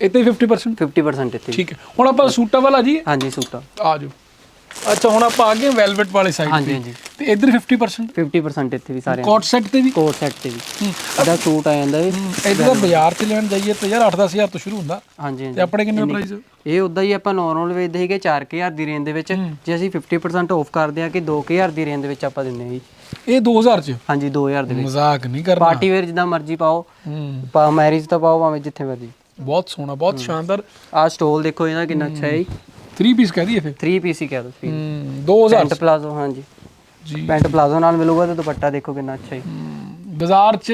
S1: ਇੱਥੇ 50%
S2: 50% ਇੱਥੇ।
S1: ਠੀਕ ਹੈ। ਹੁਣ ਆਪਾਂ ਸੂਟਾਂ ਵਾਲਾ ਜੀ।
S2: ਹਾਂਜੀ ਸੂਟਾ।
S1: ਆ ਜਾਓ। ਅੱਛਾ ਹੁਣ ਆਪਾਂ ਆ ਗਏ ਵੈਲਵਟ ਵਾਲੇ ਸਾਈਡ ਤੇ।
S2: ਹਾਂਜੀ।
S1: ਤੇ ਇੱਧਰ 50%
S2: 50% ਇੱਥੇ ਵੀ ਸਾਰੇ।
S1: ਕੋਟ ਸੈਟ ਤੇ ਵੀ?
S2: ਕੋਟ ਸੈਟ ਤੇ ਵੀ। ਇਹਦਾ ਸੂਟ ਆ ਜਾਂਦਾ ਇਹ।
S1: ਇੱਧਰ ਬਾਜ਼ਾਰ ਤੇ ਲੈਣ ਜਾਈਏ ਤਾਂ ਯਾਰ 8-10000 ਤੋਂ ਸ਼ੁਰੂ ਹੁੰਦਾ।
S2: ਹਾਂਜੀ
S1: ਤੇ ਆਪਣੇ ਕਿੰਨੇ ਪ੍ਰਾਈਸ
S2: ਇਹ ਉਦਾਂ ਹੀ ਆਪਾਂ ਨਾਰਮਲ ਵੇਚਦੇ ਸੀਗੇ 4000 ਦੀ ਰੇਂਜ ਦੇ ਵਿੱਚ। ਜੇ ਅਸੀਂ 50% ਆਫ ਕਰਦੇ ਆ ਕਿ 2000 ਦੀ ਰੇਂਜ ਦੇ ਵਿੱਚ ਆਪਾਂ ਦਿੰਨੇ ਆ ਜੀ।
S1: ਇਹ 2000 ਚ?
S2: ਹਾਂਜੀ 2000 ਦੇ ਵਿੱਚ।
S1: ਮਜ਼ਾਕ ਨਹੀਂ ਕਰਨਾ।
S2: ਪਾਰਟੀ ਵੇਅਰ ਜਿੱਦਾਂ ਮਰਜ਼ੀ ਪਾਓ। ਪਾ ਮੈਰਿਜ ਤਾਂ ਪਾਓ ਭਾਵੇਂ ਜਿੱਥੇ ਮਰਜ਼ੀ।
S1: ਬਹੁਤ ਸੋਹਣਾ ਬਹੁਤ ਸ਼ਾਨਦਾਰ।
S2: ਆਹ ਸਟੋਲ ਦੇਖੋ ਇਹਦਾ ਕਿੰਨਾ ਅੱਛਾ ਹੈ
S1: 3 ਪੀਸ ਕਹਿ ਦਈਏ ਫਿਰ?
S2: 3 ਪੀਸ ਹੀ ਕਹਿ ਦੋ
S1: ਹੂੰ 2000
S2: ਪੈਂਟ ਪਲਾਜ਼ੋ ਹਾਂਜੀ।
S1: ਜੀ।
S2: ਪੈਂਟ ਪਲਾਜ਼ੋ ਨਾਲ ਮਿਲੂਗਾ ਤੇ ਦੁਪੱਟਾ ਦੇਖੋ ਕਿੰਨਾ ਅੱਛਾ ਹੈ।
S1: ਬਾਜ਼ਾਰ ਚ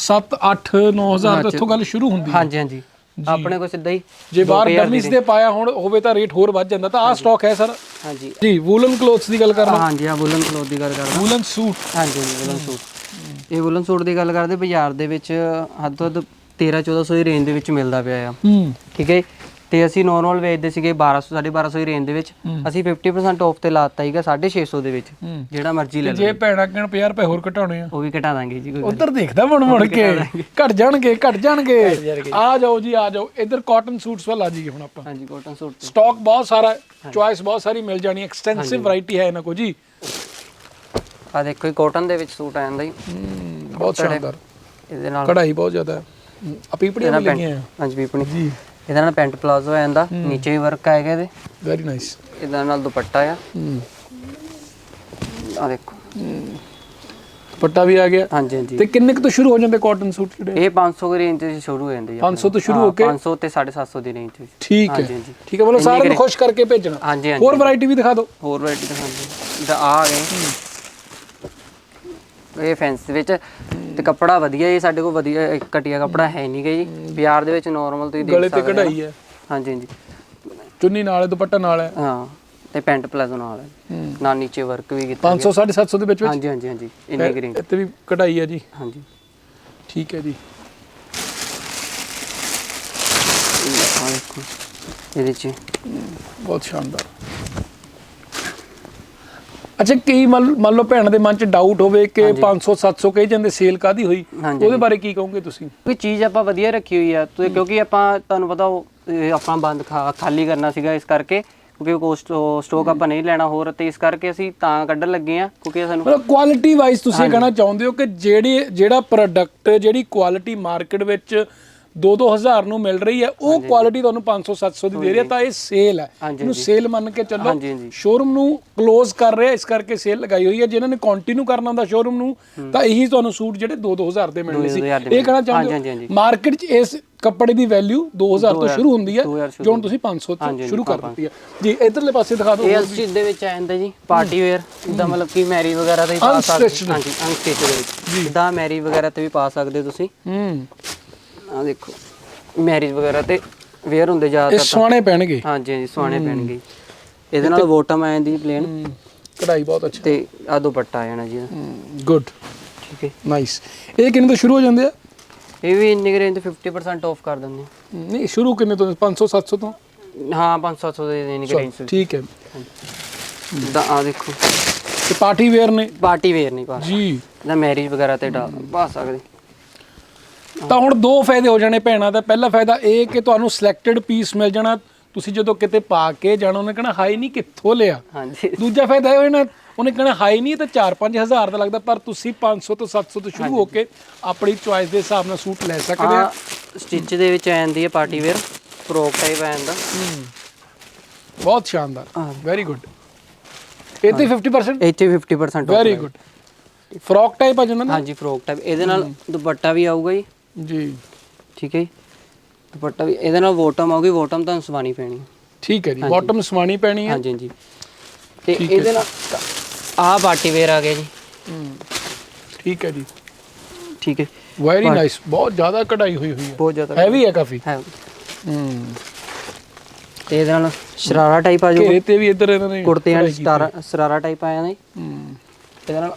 S1: 7 8 9000 ਤੋਂ ਇੱਥੋਂ ਗੱਲ ਸ਼ੁਰੂ ਹੁੰਦੀ ਹੈ।
S2: ਹਾਂਜੀ ਹਾਂਜੀ। ਆਪਣੇ ਕੋਲ ਸਿੱਧਾ ਹੀ
S1: ਜੇ ਬਾਹਰ
S2: 2000
S1: ਡਮੀਜ਼ ਦੇ ਪਾਇਆ ਹੁਣ ਹੋਵੇ ਤਾਂ ਰੇਟ ਹੋਰ ਵੱਧ ਜਾਂਦਾ। ਤਾਂ ਆਹ ਸਟਾਕ ਹੈ ਸਰ।
S2: ਹਾਂਜੀ।
S1: ਜੀ ਵੂਲਨ ਕਲੋਥਸ ਦੀ ਗੱਲ ਕਰ
S2: ਆਹ
S1: ਲਓ।
S2: ਹਾਂਜੀ ਆ ਵੁਲਨ ਕਲੋਥ ਦੀ ਗੱਲ ਕਰਦਾ
S1: ਵੂਲਨ ਸੂਟ
S2: ਹਾਂਜੀ ਵੁਲਨ ਸੂਟ ਇਹ ਵੁਲਨ ਸੂਟ ਦੀ ਗੱਲ ਕਰਦੇ ਬਾਜ਼ਾਰ ਦੇ ਵਿੱਚ ਹੱਦ ਤੋਂ ਹੱਦ 13 1400 ਦੀ ਰੇਂਜ ਦੇ ਵਿੱਚ ਮਿਲਦਾ ਪਿਆ ਆ।
S1: ਹੂੰ।
S2: ਠੀਕ ਹੈ ਤੇ ਅਸੀਂ ਨਾਰਮਲ ਵੇਚਦੇ ਸੀਗੇ 1200 1250 ਦੀ ਰੇਂਜ ਦੇ ਵਿੱਚ। ਅਸੀਂ 50% ਆਫ ਤੇ ਲਾਤਾ ਸੀਗਾ 650 ਦੇ ਵਿੱਚ। ਜਿਹੜਾ ਮਰਜ਼ੀ ਲੈ ਲਓ
S1: ਜੇ ਭੈਣਾ ਕਿਣ 50 ਰੁਪਏ ਹੋਰ ਘਟਾਉਣੇ ਆ।
S2: ਉਹ ਵੀ ਘਟਾ ਦਾਂਗੇ ਜੀ ਕੋਈ
S1: ਉਧਰ ਦੇਖਦਾ ਮੁੜ ਮੁੜ ਕੇ। ਘਟ ਜਾਣਗੇ ਘਟ ਜਾਣਗੇ। ਆ ਜਾਓ ਜੀ ਆ ਜਾਓ। ਇੱਧਰ ਕਾਟਨ ਸੂਟਸ ਵੱਲ ਆ ਜਾਈਏ ਹੁਣ ਆਪਾਂ।
S2: ਹਾਂਜੀ ਕੋਟਨ ਸੂਟ
S1: ਸਟਾਕ ਬਹੁਤ ਸਾਰਾ ਹੈ। ਚੁਆਇਸ ਬਹੁਤ ਸਾਰੀ ਮਿਲ ਜਾਣੀ ਐਕਸਟੈਂਸਿਵ ਵੈਰਾਈਟੀ ਹੈ ਇਹਨਾਂ ਕੋ ਜੀ।
S2: ਆ ਦੇਖੋ ਕਾਟਨ ਦੇ ਵਿੱਚ ਸੂਟ ਆ ਜਾਂਦਾ ਜੀ।
S1: ਬਹੁਤ ਸ਼ਾਨਦਾਰ।
S2: ਇਹਦੇ ਨਾਲ
S1: ਕਢਾਈ ਬਹੁਤ ਜ਼ਿਆਦਾ ਹੈ। ਆ ਪੀਪੜੀਆਂ ਵੀ ਲੱਗੀਆਂ
S2: ਹਾਂਜੀ ਪੀਪਣੀ
S1: ਜੀ।
S2: ਇਹਦੇ ਨਾਲ ਪੈਂਟ ਪਲਾਜ਼ੋ ਆ ਜਾਂਦਾ ਨੀਚੇ ਵੀ ਵਰਕ ਆਏਗਾ ਇਹਦੇ।
S1: ਵੈਰੀ ਨਾਈਸ
S2: ਇਹਦੇ ਨਾਲ ਦੁਪੱਟਾ ਆ।
S1: ਹੂੰ।
S2: ਆ ਦੇਖੋ।
S1: ਦੁਪੱਟਾ ਵੀ ਆ ਗਿਆ।
S2: ਹਾਂਜੀ ਹਾਂਜੀ।
S1: ਤੇ ਕਿੰਨੇ ਕੁ ਤੋਂ ਸ਼ੁਰੂ ਹੋ ਜਾਂਦੇ ਕਾਟਨ ਸੂਟ ਜਿਹੜੇ?
S2: ਇਹ 500 ਦੀ ਰੇਂਜ ਤੋਂ ਸ਼ੁਰੂ ਹੋ ਜਾਂਦੇ ਜੀ
S1: 500 ਤੋਂ ਸ਼ੁਰੂ ਹੋ ਕੇ?
S2: 500 ਤੇ 750 ਦੀ ਰੇਂਜ ਵਿੱਚ।
S1: ਠੀਕ ਹੈ।
S2: ਹਾਂਜੀ, ਹਾਂਜੀ।
S1: ਠੀਕ ਹੈ ਮਤਲਬ ਸਾਰਿਆਂ ਨੂੰ ਖੁਸ਼ ਕਰਕੇ ਭੇਜਣਾ।
S2: ਹਾਂਜੀ ਹਾਂਜੀ।
S1: ਹੋਰ ਵੈਰਾਈਟੀ ਵੀ ਦਿਖਾ ਦਿਓ।
S2: ਹੋਰ ਵੈਰਾਈਟੀ ਦਿਖਾਉਂਦੇ ਇਹਦਾ ਆ ਗਏ। ਇਹ ਫੈਂਸ ਦੇ ਵਿੱਚ ਤੇ ਕੱਪੜਾ ਵਧੀਆ ਜੀ ਸਾਡੇ ਕੋਲ ਵਧੀਆ ਇੱਕ ਘਟੀਆ ਕੱਪੜਾ ਹੈ ਨਹੀਂ ਗਾ ਜੀ। ਬਾਜ਼ਾਰ ਦੇ ਵਿੱਚ ਨਾਰਮਲ ਤੁਸੀਂ ਦੇਖ
S1: ਗਲੇ ਤੇ
S2: ਸਕਦੇ ਹੋ।
S1: ਕਢਾਈ ਹੈ।
S2: ਹਾਂਜੀ ਹਾਂਜੀ।
S1: ਚੁੰਨੀ ਨਾਲ ਹੈ, ਦੁਪੱਟਾ ਨਾਲ ਹੈ।
S2: ਹਾਂ ਤੇ ਪੈਂਟ ਪਲਾਜ਼ੋ ਨਾਲ ਹੈ। ਨਾਲ ਨੀਚੇ ਵਰਕ ਵੀ ਕੀਤਾ
S1: 500 750 ਦੇ ਵਿੱਚ ਵਿੱਚ?
S2: ਹਾਂਜੀ ਹਾਂਜੀ ਹਾਂਜੀ। ਇੰਨੀ ਗ੍ਰੀਨ
S1: ਇੱਥੇ ਵੀ ਕਢਾਈ ਹੈ ਜੀ।
S2: ਹਾਂਜੀ।
S1: ਠੀਕ ਹੈ ਜੀ।
S2: ਇਹਦੇ ਚ
S1: ਬਹੁਤ ਸ਼ਾਨਦਾਰ। ਅੱਛਾ ਕਈ ਮੰਨ ਮੰਨ ਲਓ ਭੈਣ ਦੇ ਮਨ ਚ ਡਾਊਟ ਹੋਵੇ ਕਿ 500 700 ਕਹੀ ਜਾਂਦੇ ਸੇਲ ਕਾਦੀ ਹੋਈ?
S2: ਹਾਂਜੀ।
S1: ਉਹਦੇ ਬਾਰੇ ਕੀ ਕਹੋਗੇ ਤੁਸੀਂ?
S2: ਕੋਈ ਚੀਜ਼ ਆਪਾਂ ਵਧੀਆ ਰੱਖੀ ਹੋਈ ਆ। ਤੇ ਕਿਉਂਕਿ ਆਪਾਂ ਤੁਹਾਨੂੰ ਪਤਾ ਉਹ ਇਹ ਆਪਣਾ ਬੰਦ ਖਾ- ਖਾਲੀ ਕਰਨਾ ਸੀਗਾ ਇਸ ਕਰਕੇ ਕਿਉਂਕਿ ਕੋਸਟ ਸਟਾਕ ਆਪਾਂ ਨਹੀਂ ਲੈਣਾ ਹੋਰ ਤੇ ਇਸ ਕਰਕੇ ਅਸੀਂ ਤਾਂ ਕੱਢਣ ਲੱਗੇ ਆ ਕਿਉਂਕਿ ਸਾਨੂੰ
S1: ਮਤਲਬ ਕੁਆਲਿਟੀ ਵਾਈਜ਼ ਤੁਸੀਂ ਇਹ ਕਹਿਣਾ ਚਾਹੁੰਦੇ ਹੋ ਕਿ ਜਿਹੜੀ ਜਿਹੜਾ ਪ੍ਰੋਡਕਟ ਜਿਹੜੀ ਕੁਆਲਿਟੀ ਮਾਰਕੀਟ ਵਿੱਚ 2-2000 ਨੂੰ ਮਿਲ ਰਹੀ ਹੈ। ਉਹ ਕੁਆਲਿਟੀ ਤੁਹਾਨੂੰ 500-700 ਦੀ ਦੇ ਰਿਹਾ ਤਾਂ ਇਹ ਸੇਲ ਹੈ। ਇਹਨੂੰ ਸੇਲ ਮੰਨ ਕੇ ਚੱਲੋ। ਸ਼ੋਰੂਮ ਨੂੰ ক্লোਜ਼ ਕਰ ਰਿਹਾ ਇਸ ਕਰਕੇ ਸੇਲ ਲਗਾਈ ਹੋਈ ਹੈ। ਜਿਨ੍ਹਾਂ ਨੇ ਕੰਟੀਨਿਊ ਕਰਨਾ ਹੁੰਦਾ ਸ਼ੋਰੂਮ ਨੂੰ ਤਾਂ ਇਹੀ ਤੁਹਾਨੂੰ ਸੂਟ ਜਿਹੜੇ 2-2000 ਦੇ ਮਿਲਣੇ ਸੀ।
S2: 2000 ਦੇ
S1: ਇਹ ਕਹਿਣਾ ਚਾਹੁੰਦੇ ਹੋ। ਮਾਰਕੀਟ 'ਚ ਇਸ ਕੱਪੜੇ ਦੀ ਵੈਲਿਊ 2000 ਤੋਂ ਸ਼ੁਰੂ ਹੁੰਦੀ ਹੈ
S2: 2000 ਸ਼ੁਰੂ
S1: ਜੋ ਹੁਣ ਤੁਸੀਂ 500 ਤੋਂ ਸ਼ੁਰੂ ਕਰ ਦਿੱਤੀ ਹੈ। ਜੀ ਇਧਰਲੇ ਪਾਸੇ ਦਿਖਾ ਦਿਓ
S2: ਇਹ ਅਲਸਟਿਚ ਦੇ ਵਿੱਚ ਆ ਜਾਂਦਾ ਜੀ ਪਾਰਟੀ ਵੇਅਰ ਜਿੱਦਾਂ ਮਤਲਬ ਕਿ ਮੈਰੀ ਵਗੈਰਾ ਤੇ ਪਾ ਸਕਦੇ। ਹਾਂਜੀ ਅਨਸਟਿਚ ਦੇ ਵਿੱਚ। ਜਿੱਦਾਂ ਮੈਰੀ ਵਗੈਰਾ ਤੇ ਵੀ ਪਾ ਸਕਦੇ ਤੁਸੀਂ।
S1: ਹੂੰ।
S2: ਆ ਦੇਖੋ ਮੈਰਿਜ ਵਗੈਰਾ ਤੇ ਵੇਅਰ ਹੁੰਦੇ
S1: ਇਹ
S2: ਜ਼ਿਆਦਾਤਰ
S1: ਸੋਹਣੇ ਪੈਣਗੇ।
S2: ਹਾਂਜੀ ਹਾਂਜੀ ਸੁਆਣੇ ਪੈਣਗੇ। ਇਹਦੇ ਨਾਲ ਬੋਟਮ ਆ ਜਾਂਦੀ ਪਲੇਨ
S1: ਕਢਾਈ ਬਹੁਤ ਅੱਛਾ।
S2: ਤੇ ਆ ਦੁਪੱਟਾ ਆ ਜਾਣਾ ਜੀ ਇਹਦਾ।
S1: ਗੁੱਡ
S2: ਠੀਕ ਹੈ।
S1: ਨਾਈਸ ਇਹ ਕਿੰਨੇ ਤੋਂ ਸ਼ੁਰੂ ਹੋ ਜਾਂਦੇ ਆ?
S2: ਇਹ ਵੀ ਇੰਨੀ ਰੇਂਜ ਤੇ 50% ਆਫ ਕਰ ਦਿੰਦੇ
S1: ਨਹੀਂ ਸ਼ੁਰੂ ਕਿੰਨੇ ਤੋਂ? 500 700 ਤੋਂ?
S2: ਹਾਂ ਹਾਂ 500 ਦੇ ਇੰਨੀ ਰੇਂਜ
S1: ਠੀਕ ਹੈ।
S2: ਦਾ ਆ ਦੇਖੋ।
S1: ਤੇ ਪਾਰਟੀ ਵੇਅਰ ਨੇ?
S2: ਪਾਰਟੀ ਵੇਅਰ ਨਹੀਂ ਪਾ
S1: ਜੀ।
S2: ਦਾ ਮੈਰਿਜ ਵਗੈਰਾ ਤੇ ਡਾ ਪਾ ਸਕਦੇ।
S1: ਤਾਂ ਹੁਣ ਦੋ ਫਾਇਦੇ ਹੋ ਜਾਣੇ ਭੈਣਾਂ ਦਾ। ਪਹਿਲਾ ਫਾਇਦਾ ਇਹ ਕਿ ਤੁਹਾਨੂੰ ਸਿਲੈਕਟਡ ਪੀਸ ਮਿਲ ਜਾਣਾ। ਤੁਸੀਂ ਜਦੋਂ ਕਿਤੇ ਪਾ ਕੇ ਜਾਣਾ ਉਹਨੇ ਕਹਣਾ ਹਾਈ ਨਹੀਂ ਕਿੱਥੋਂ ਲਿਆ?
S2: ਹਾਂਜੀ।
S1: ਦੂਜਾ ਫਾਇਦਾ ਇਹ ਹੋਣਾ ਉਹਨੇ ਕਹਣਾ ਹਾਈ ਨਹੀਂ ਤਾਂ 4-5 ਹਜ਼ਾਰ ਦਾ ਲੱਗਦਾ ਪਰ ਤੁਸੀਂ 500 ਤੋਂ 700 ਤੋਂ ਸ਼ੁਰੂ ਹੋ ਕੇ ਆਪਣੀ ਚੁਆਇਸ ਦੇ ਹਿਸਾਬ ਨਾਲ ਸੂਟ ਲੈ ਸਕਦੇ ਆ।
S2: ਸਟਿਚ ਦੇ ਵਿੱਚ ਆ ਜਾਂਦੀ ਹੈ ਪਾਰਟੀ ਵੇਅਰ ਫਰੋਕ ਟਾਈਪ ਆ ਜਾਂਦਾ
S1: ਬਹੁਤ ਸ਼ਾਨਦਾਰ। ਵੈਰੀ ਗੁੱਡ ਇਹ ਤੇ 50%
S2: ਇੱਥੇ 50% off
S1: very. Good frock type ਆ ਜਾਂਦਾ ਨਾ?
S2: ਹਾਂਜੀ ਫਰੋਕ ਟਾਈਪ ਇਹਦੇ ਨਾਲ ਦੁਪੱਟਾ ਵੀ ਆਊਗਾ ਜੀ।
S1: ਜੀ।
S2: ਠੀਕ ਹੈ ਜੀ। ਦੁਪੱਟਾ ਵੀ ਇਹਦੇ ਨਾਲ ਬੋਟਮ ਆਊਗੀ ਬੋਟਮ ਤੁਹਾਨੂੰ ਸਵਾਣੀ ਪੈਣੀ ਹੈ।
S1: ਠੀਕ ਹੈ ਜੀ ਬਾਟਮ ਸਵਾਣੀ ਪੈਣੀ ਹੈ।
S2: ਹਾਂਜੀ ਹਾਂਜੀ। ਤੇ
S1: ਠੀਕ ਹੈ।
S2: ਇਹਦੇ ਨਾਲ ਆ ਪਾਰਟੀ ਵੇਅਰ ਆ ਗਿਆ ਜੀ।
S1: ਠੀਕ ਹੈ ਜੀ।
S2: ਠੀਕ ਹੈ।
S1: ਵੈਰੀ ਨਾਈਸ ਬਹੁਤ ਜ਼ਿਆਦਾ ਕਢਾਈ ਹੋਈ ਹੋਈ ਹੈ।
S2: ਬਹੁਤ ਜ਼ਿਆਦਾ
S1: ਹੈਵੀ ਹੈ ਕਾਫੀ।
S2: ਹੈ।
S1: ਹਮ
S2: ਤੇ ਇਹਦੇ ਨਾਲ ਸ਼ਰਾਰਾ ਟਾਈਪ ਆ ਜਾਊਗਾ।
S1: ਘੇਰੇ ਤੇ ਵੀ ਇੱਧਰ ਇਹਨਾਂ ਨੇ
S2: ਕੁੜਤੇ ਐਂਡ
S1: ਕਢਾਈ ਕੀਤੀ।
S2: ਸ਼ਰਾਰਾ ਟਾਈਪ ਆ ਜਾਂਦਾ ਜੀ
S1: ਹਮ,
S2: ਇਹਦੇ ਨਾਲ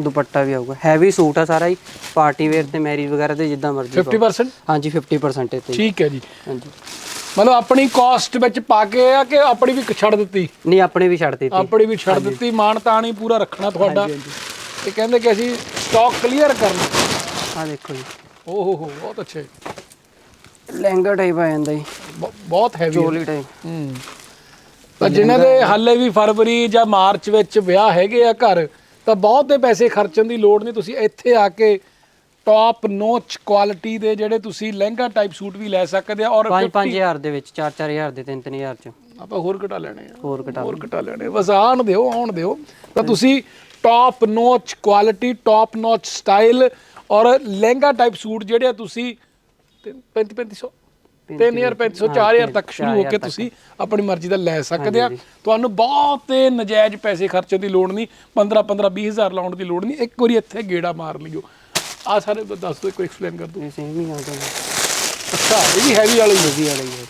S2: ਦੁਪੱਟਾ ਵੀ ਆਊਗਾ। ਹੈਵੀ ਸੂਟ ਆ ਸਾਰਾ ਜੀ ਪਾਰਟੀ ਵੇਅਰ ਤੇ ਮੈਰਿਜ ਵਗੈਰਾ ਤੇ ਜਿੱਦਾਂ ਮਰਜ਼ੀ ਪਾਓ।
S1: 50%
S2: ਹਾਂਜੀ 50% ਤੇ।
S1: ਠੀਕ ਹੈ ਜੀ।
S2: ਹਾਂਜੀ।
S1: ਮਤਲਬ ਆਪਣੀ ਕਾਸਟ ਵਿੱਚ ਪਾ ਕੇ ਆ ਕਿ ਆਪਣੀ ਵੀ ਛੱਡ ਦਿੱਤੀ?
S2: ਨਹੀਂ ਆਪਣੇ ਵੀ ਛੱਡ ਦਿੱਤੀ।
S1: ਆਪਣੀ ਵੀ ਛੱਡ ਦਿੱਤੀ ਮਾਣ ਤਾਣ ਹੀ ਪੂਰਾ ਰੱਖਣਾ ਤੁਹਾਡਾ। ਤੇ ਕਹਿੰਦੇ ਕਿ ਅਸੀਂ ਸਟਾਕ ਕਲੀਅਰ ਕਰਨਾ।
S2: ਆ ਦੇਖੋ ਜੀ।
S1: ਓਹ ਹੋ ਹੋ ਬਹੁਤ ਅੱਛੇ
S2: ਲਹਿੰਗਾ ਟਾਈਪ ਆ ਜਾਂਦਾ ਜੀ।
S1: ਬ- ਬਹੁਤ ਹੈਵੀ
S2: ਚੋਲੀ ਟਾਈਪ
S1: ਹੂੰ। ਤਾਂ ਜਿਨ੍ਹਾਂ ਦੇ ਹਾਲੇ ਵੀ ਫਰਵਰੀ ਜਾਂ ਮਾਰਚ ਵਿੱਚ ਵਿਆਹ ਹੈਗੇ ਆ ਘਰ ਤਾਂ ਬਹੁਤ ਦੇ ਪੈਸੇ ਖਰਚਣ ਦੀ ਲੋੜ ਨਹੀਂ ਤੁਸੀਂ ਇੱਥੇ ਆ ਕੇ ਟੌਪ ਨੋਚ ਕੁਆਲਿਟੀ ਦੇ ਜਿਹੜੇ ਤੁਸੀਂ ਲਹਿੰਗਾ ਟਾਈਪ ਸੂਟ ਵੀ ਲੈ ਸਕਦੇ ਆ ਔਰ
S2: 5-5000 ਦੇ ਵਿੱਚ 4-4000 ਦੇ 3-3000 ਚ।
S1: ਆਪਾਂ ਹੋਰ ਘਟਾ ਲੈਣੇ ਆ।
S2: ਹੋਰ ਘਟਾ
S1: ਹੋਰ ਘਟਾ ਲੈਣੇ ਆਣ ਦਿਓ ਆਉਣ ਦਿਓ। ਤਾਂ ਤੁਸੀਂ top notch quality top notch style ਔਰ ਲਹਿੰਗਾ ਟਾਈਪ ਸੂਟ ਜਿਹੜੇ ਆ ਤੁਸੀਂ 35 3500 3500 4000 ਤੱਕ ਸ਼ੁਰੂ ਹੋ ਕੇ ਤੁਸੀਂ ਆਪਣੀ ਮਰਜ਼ੀ ਦਾ ਲੈ ਸਕਦੇ ਆ। ਤੁਹਾਨੂੰ ਬਹੁਤ ਨਜਾਇਜ਼ ਪੈਸੇ ਖਰਚਣ ਦੀ ਲੋੜ ਨਹੀਂ 15 15 20000 ਲਾਉਣ ਦੀ ਲੋੜ ਨਹੀਂ। ਇੱਕ ਵਾਰੀ ਇੱਥੇ ਗੇੜਾ ਮਾਰ ਲਿਓ। ਆ ਸਾਰੇ ਦੱਸ ਦਿਓ ਕੋਈ ਐਕਸਪਲੇਨ ਕਰ
S2: ਇਹ ਸੇਮ ਹੀ ਆ ਜਾਂਦਾ
S1: ਅੱਛਾ ਇਹ ਵੀ ਹੈਵੀ ਵਾਲੀ ਹੈ।
S2: ਵੀ ਵਾਲੀ ਹੈ।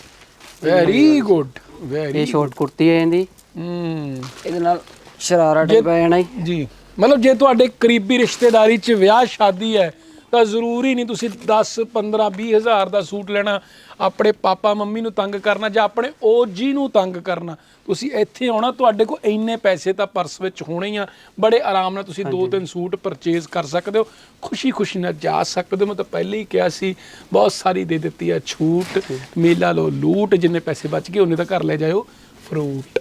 S1: ਵੈਰੀ ਗੁੱਡ ਵੈਰੀ
S2: ਇਹ ਸ਼ਾਰਟ ਕੁਰਤੀ ਆ ਜਾਂਦੀ
S1: ਹੂੰ।
S2: ਇਹਦੇ ਨਾਲ ਸ਼ਰਾਰਾ ਟਾਈਪ ਆ ਜਾਣਾ ਜੀ
S1: ਮਤਲਬ ਜੇ ਤੁਹਾਡੇ ਕਰੀਬੀ ਰਿਸ਼ਤੇਦਾਰੀ 'ਚ ਵਿਆਹ ਸ਼ਾਦੀ ਹੈ ਤਾਂ ਜ਼ਰੂਰੀ ਨਹੀਂ ਤੁਸੀਂ 10 15 20 ਹਜ਼ਾਰ ਦਾ ਸੂਟ ਲੈਣਾ ਆਪਣੇ ਪਾਪਾ ਮੰਮੀ ਨੂੰ ਤੰਗ ਕਰਨਾ ਜਾਂ ਆਪਣੇ ਓਜੀ ਨੂੰ ਤੰਗ ਕਰਨਾ। ਤੁਸੀਂ ਇੱਥੇ ਆਉਣਾ ਤੁਹਾਡੇ ਕੋਲ ਇੰਨੇ ਪੈਸੇ ਤਾਂ ਪਰਸ ਵਿੱਚ ਹੋਣੇ ਹੀ ਆ। ਬੜੇ ਆਰਾਮ ਨਾਲ ਤੁਸੀਂ ਦੋ ਤਿੰਨ ਸੂਟ ਪਰਚੇਜ਼ ਕਰ ਸਕਦੇ ਹੋ। ਖੁਸ਼ੀ ਖੁਸ਼ੀ ਨਾਲ ਜਾ ਸਕਦੇ ਹੋ। ਮੈਂ ਤਾਂ ਪਹਿਲੇ ਹੀ ਕਿਹਾ ਸੀ ਬਹੁਤ ਸਾਰੀ ਦੇ ਦਿੱਤੀ ਆ ਛੂਟ। ਮੇਲਾ ਲੋ ਲੂਟ ਜਿੰਨੇ ਪੈਸੇ ਬਚ ਗਏ ਉਹਨੇ ਤਾਂ ਘਰ ਲੈ ਜਾਇਓ। ਫਰੂਟ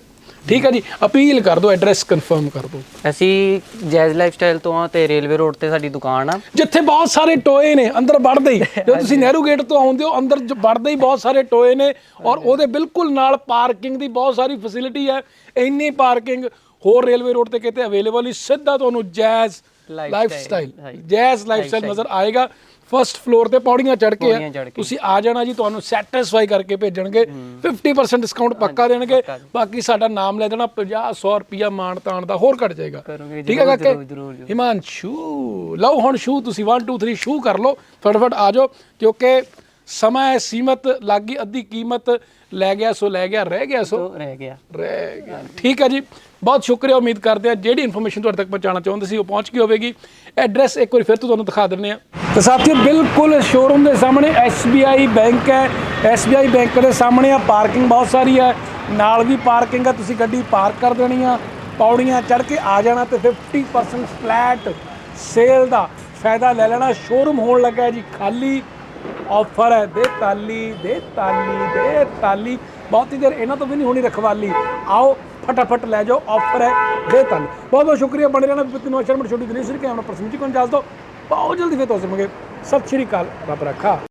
S1: ਠੀਕ ਹੈ ਜੀ ਅਪੀਲ ਕਰ ਦਿਓ ਐਡਰੈਸ ਕਨਫਰਮ ਕਰ ਦਿਓ।
S2: ਅਸੀਂ ਜੈਜ਼ ਲਾਈਫ ਸਟਾਈਲ ਤੋਂ ਆ ਤੇ ਰੇਲਵੇ ਰੋਡ ਤੇ ਸਾਡੀ ਦੁਕਾਨ ਆ।
S1: ਜਿੱਥੇ ਬਹੁਤ ਸਾਰੇ ਟੋਏ ਨੇ ਅੰਦਰ ਵੜਦੇ ਹੀ। ਜਦੋਂ ਤੁਸੀਂ ਨਹਿਰੂ ਗੇਟ ਤੋਂ ਆਉਂਦੇ ਹੋ ਅੰਦਰ ਜ- ਵੜਦੇ ਹੀ ਬਹੁਤ ਸਾਰੇ ਟੋਏ ਨੇ ਔਰ ਉਹਦੇ ਬਿਲਕੁਲ ਨਾਲ ਪਾਰਕਿੰਗ ਦੀ ਬਹੁਤ ਸਾਰੀ ਫੈਸਿਲਿਟੀ ਹੈ। ਇੰਨੀ ਪਾਰਕਿੰਗ ਹੋਰ ਰੇਲਵੇ ਰੋਡ ਤੇ ਕਿਤੇ ਅਵੇਲੇਬਲ ਨਹੀਂ ਸਿੱਧਾ ਤੁਹਾਨੂੰ ਜੈਜ਼
S2: Lifestyle,
S1: ਲਾਈਫ ਸਟਾਈਲ
S2: ਹਾਂਜੀ।
S1: ਜੈਜ਼ ਲਾਈਫ ਸਟਾਈਲ ਨਜ਼ਰ ਆਏਗਾ। ਫਰਸਟ ਫਲੋਰ ਤੇ ਪੌੜੀਆਂ ਚੜ੍ਹ ਕੇ
S2: ਪੌੜੀਆਂ
S1: ਆ
S2: ਚੜ੍ਹ ਕੇ।
S1: ਤੁਸੀਂ ਆ ਜਾਣਾ ਜੀ ਤੁਹਾਨੂੰ ਸੈਟੀਸਫਾਈ ਕਰਕੇ ਭੇਜਣਗੇ। 50% ਡਿਸਕਾਊਂਟ ਪੱਕਾ ਦੇਣਗੇ। ਬਾਕੀ ਸਾਡਾ ਨਾਮ ਲੈ ਦੇਣਾ 50 100 ਰੁਪਿਆ ਮਾਣ ਤਾਣ ਦਾ ਹੋਰ ਘਟ ਜਾਏਗਾ।
S2: ਕਰੋਗੇ,
S1: ਠੀਕ ਹੈ
S2: ਜ਼ਰੂਰ,
S1: ਕਾਕੇ?
S2: ਜ਼ਰੂਰ, ਜ਼ਰੂਰ, ਜ਼ਰੂਰ।
S1: ਹਿਮਾਂਸ਼ੂ। ਲਓ ਹੁਣ ਸ਼ੂ ਤੁਸੀਂ 1 2 3 ਸ਼ੂ ਕਰ ਲਓ। ਫਟਾਫਟ ਆ ਜਾਓ। ਕਿਉਂਕਿ ਸਮਾਂ ਹੈ ਸੀਮਤ ਲੱਗੀ ਅੱਧੀ ਕੀਮਤ ਲੈ ਗਿਆ ਸੋ ਲੈ ਗਿਆ ਰਹਿ ਗਿਆ ਸੋ
S2: ਰਹਿ ਗਿਆ।
S1: ਰਹਿ ਗਿਆ। ਠੀਕ ਹੈ ਜੀ ਬਹੁਤ ਸ਼ੁਕਰੀਆ ਉਮੀਦ ਕਰਦੇ ਆ ਜਿਹੜੀ ਇਨਫੋਰਮੇਸ਼ਨ ਤੁਹਾਡੇ ਤੱਕ ਪਹੁੰਚਾਉਣਾ ਚਾਹੁੰਦੇ ਸੀ ਉਹ ਪਹੁੰਚ ਗਈ ਹੋਵੇਗੀ। ਐਡਰੈਸ ਇੱਕ ਵਾਰੀ ਫਿਰ ਤੋਂ ਤੁਹਾਨੂੰ ਦਿਖਾ ਦਿੰਦੇ ਆ ਤਾਂ ਸਾਥੀਓ ਬਿਲਕੁਲ ਸ਼ੋਰੂਮ ਦੇ ਸਾਹਮਣੇ SBI ਬੈਂਕ ਹੈ। SBI ਬੈਂਕ ਦੇ ਸਾਹਮਣੇ ਆ ਪਾਰਕਿੰਗ ਬਹੁਤ ਸਾਰੀ ਹੈ ਨਾਲ ਵੀ ਪਾਰਕਿੰਗ ਹੈ ਤੁਸੀਂ ਗੱਡੀ ਪਾਰਕ ਕਰ ਦੇਣੀ ਆ ਪੌੜੀਆਂ ਚੜ੍ਹ ਕੇ ਆ ਜਾਣਾ ਤੇ 50% ਫਲੈਟ ਸੇਲ ਦਾ ਫਾਇਦਾ ਲੈ ਲੈਣਾ। ਸ਼ੋਰੂਮ ਹੋਣ ਲੱਗਾ ਜੀ ਖਾਲੀ ਆਫਰ ਹੈ, ਦੇ ਤਾਲੀ ਦੇ ਤਾਲੀ ਦੇ ਤਾਲੀ। ਬਹੁਤੀ ਦੇਰ ਇਹਨਾਂ ਤੋਂ ਵੀ ਨਹੀਂ ਹੋਣੀ ਰਖਵਾਲੀ। ਆਓ, ਫਟਾਫਟ ਲੈ ਜਾਓ ਆਫਰ ਹੈ, ਦੇ ਤਾਲੀ। ਬਹੁਤ ਬਹੁਤ ਸ਼ੁਕਰੀਆ, ਬਣੇ ਰਹਿਣਾ ਬਿਪਤੀ ਨਵਾਂ ਛੋਟੀ ਦਿਨੀ ਸ੍ਰੀ ਕੈਮਰਾ ਪਰਸਨ ਜੀ ਕੋਲ ਜਾਲ ਦੋ। ਬਹੁਤ ਜਲਦੀ ਫੇਰ ਤੋਂ ਸਮਗੇ ਸਤਿ ਸ਼੍ਰੀ ਅਕਾਲ ਰੱਬ ਰੱਖਾ।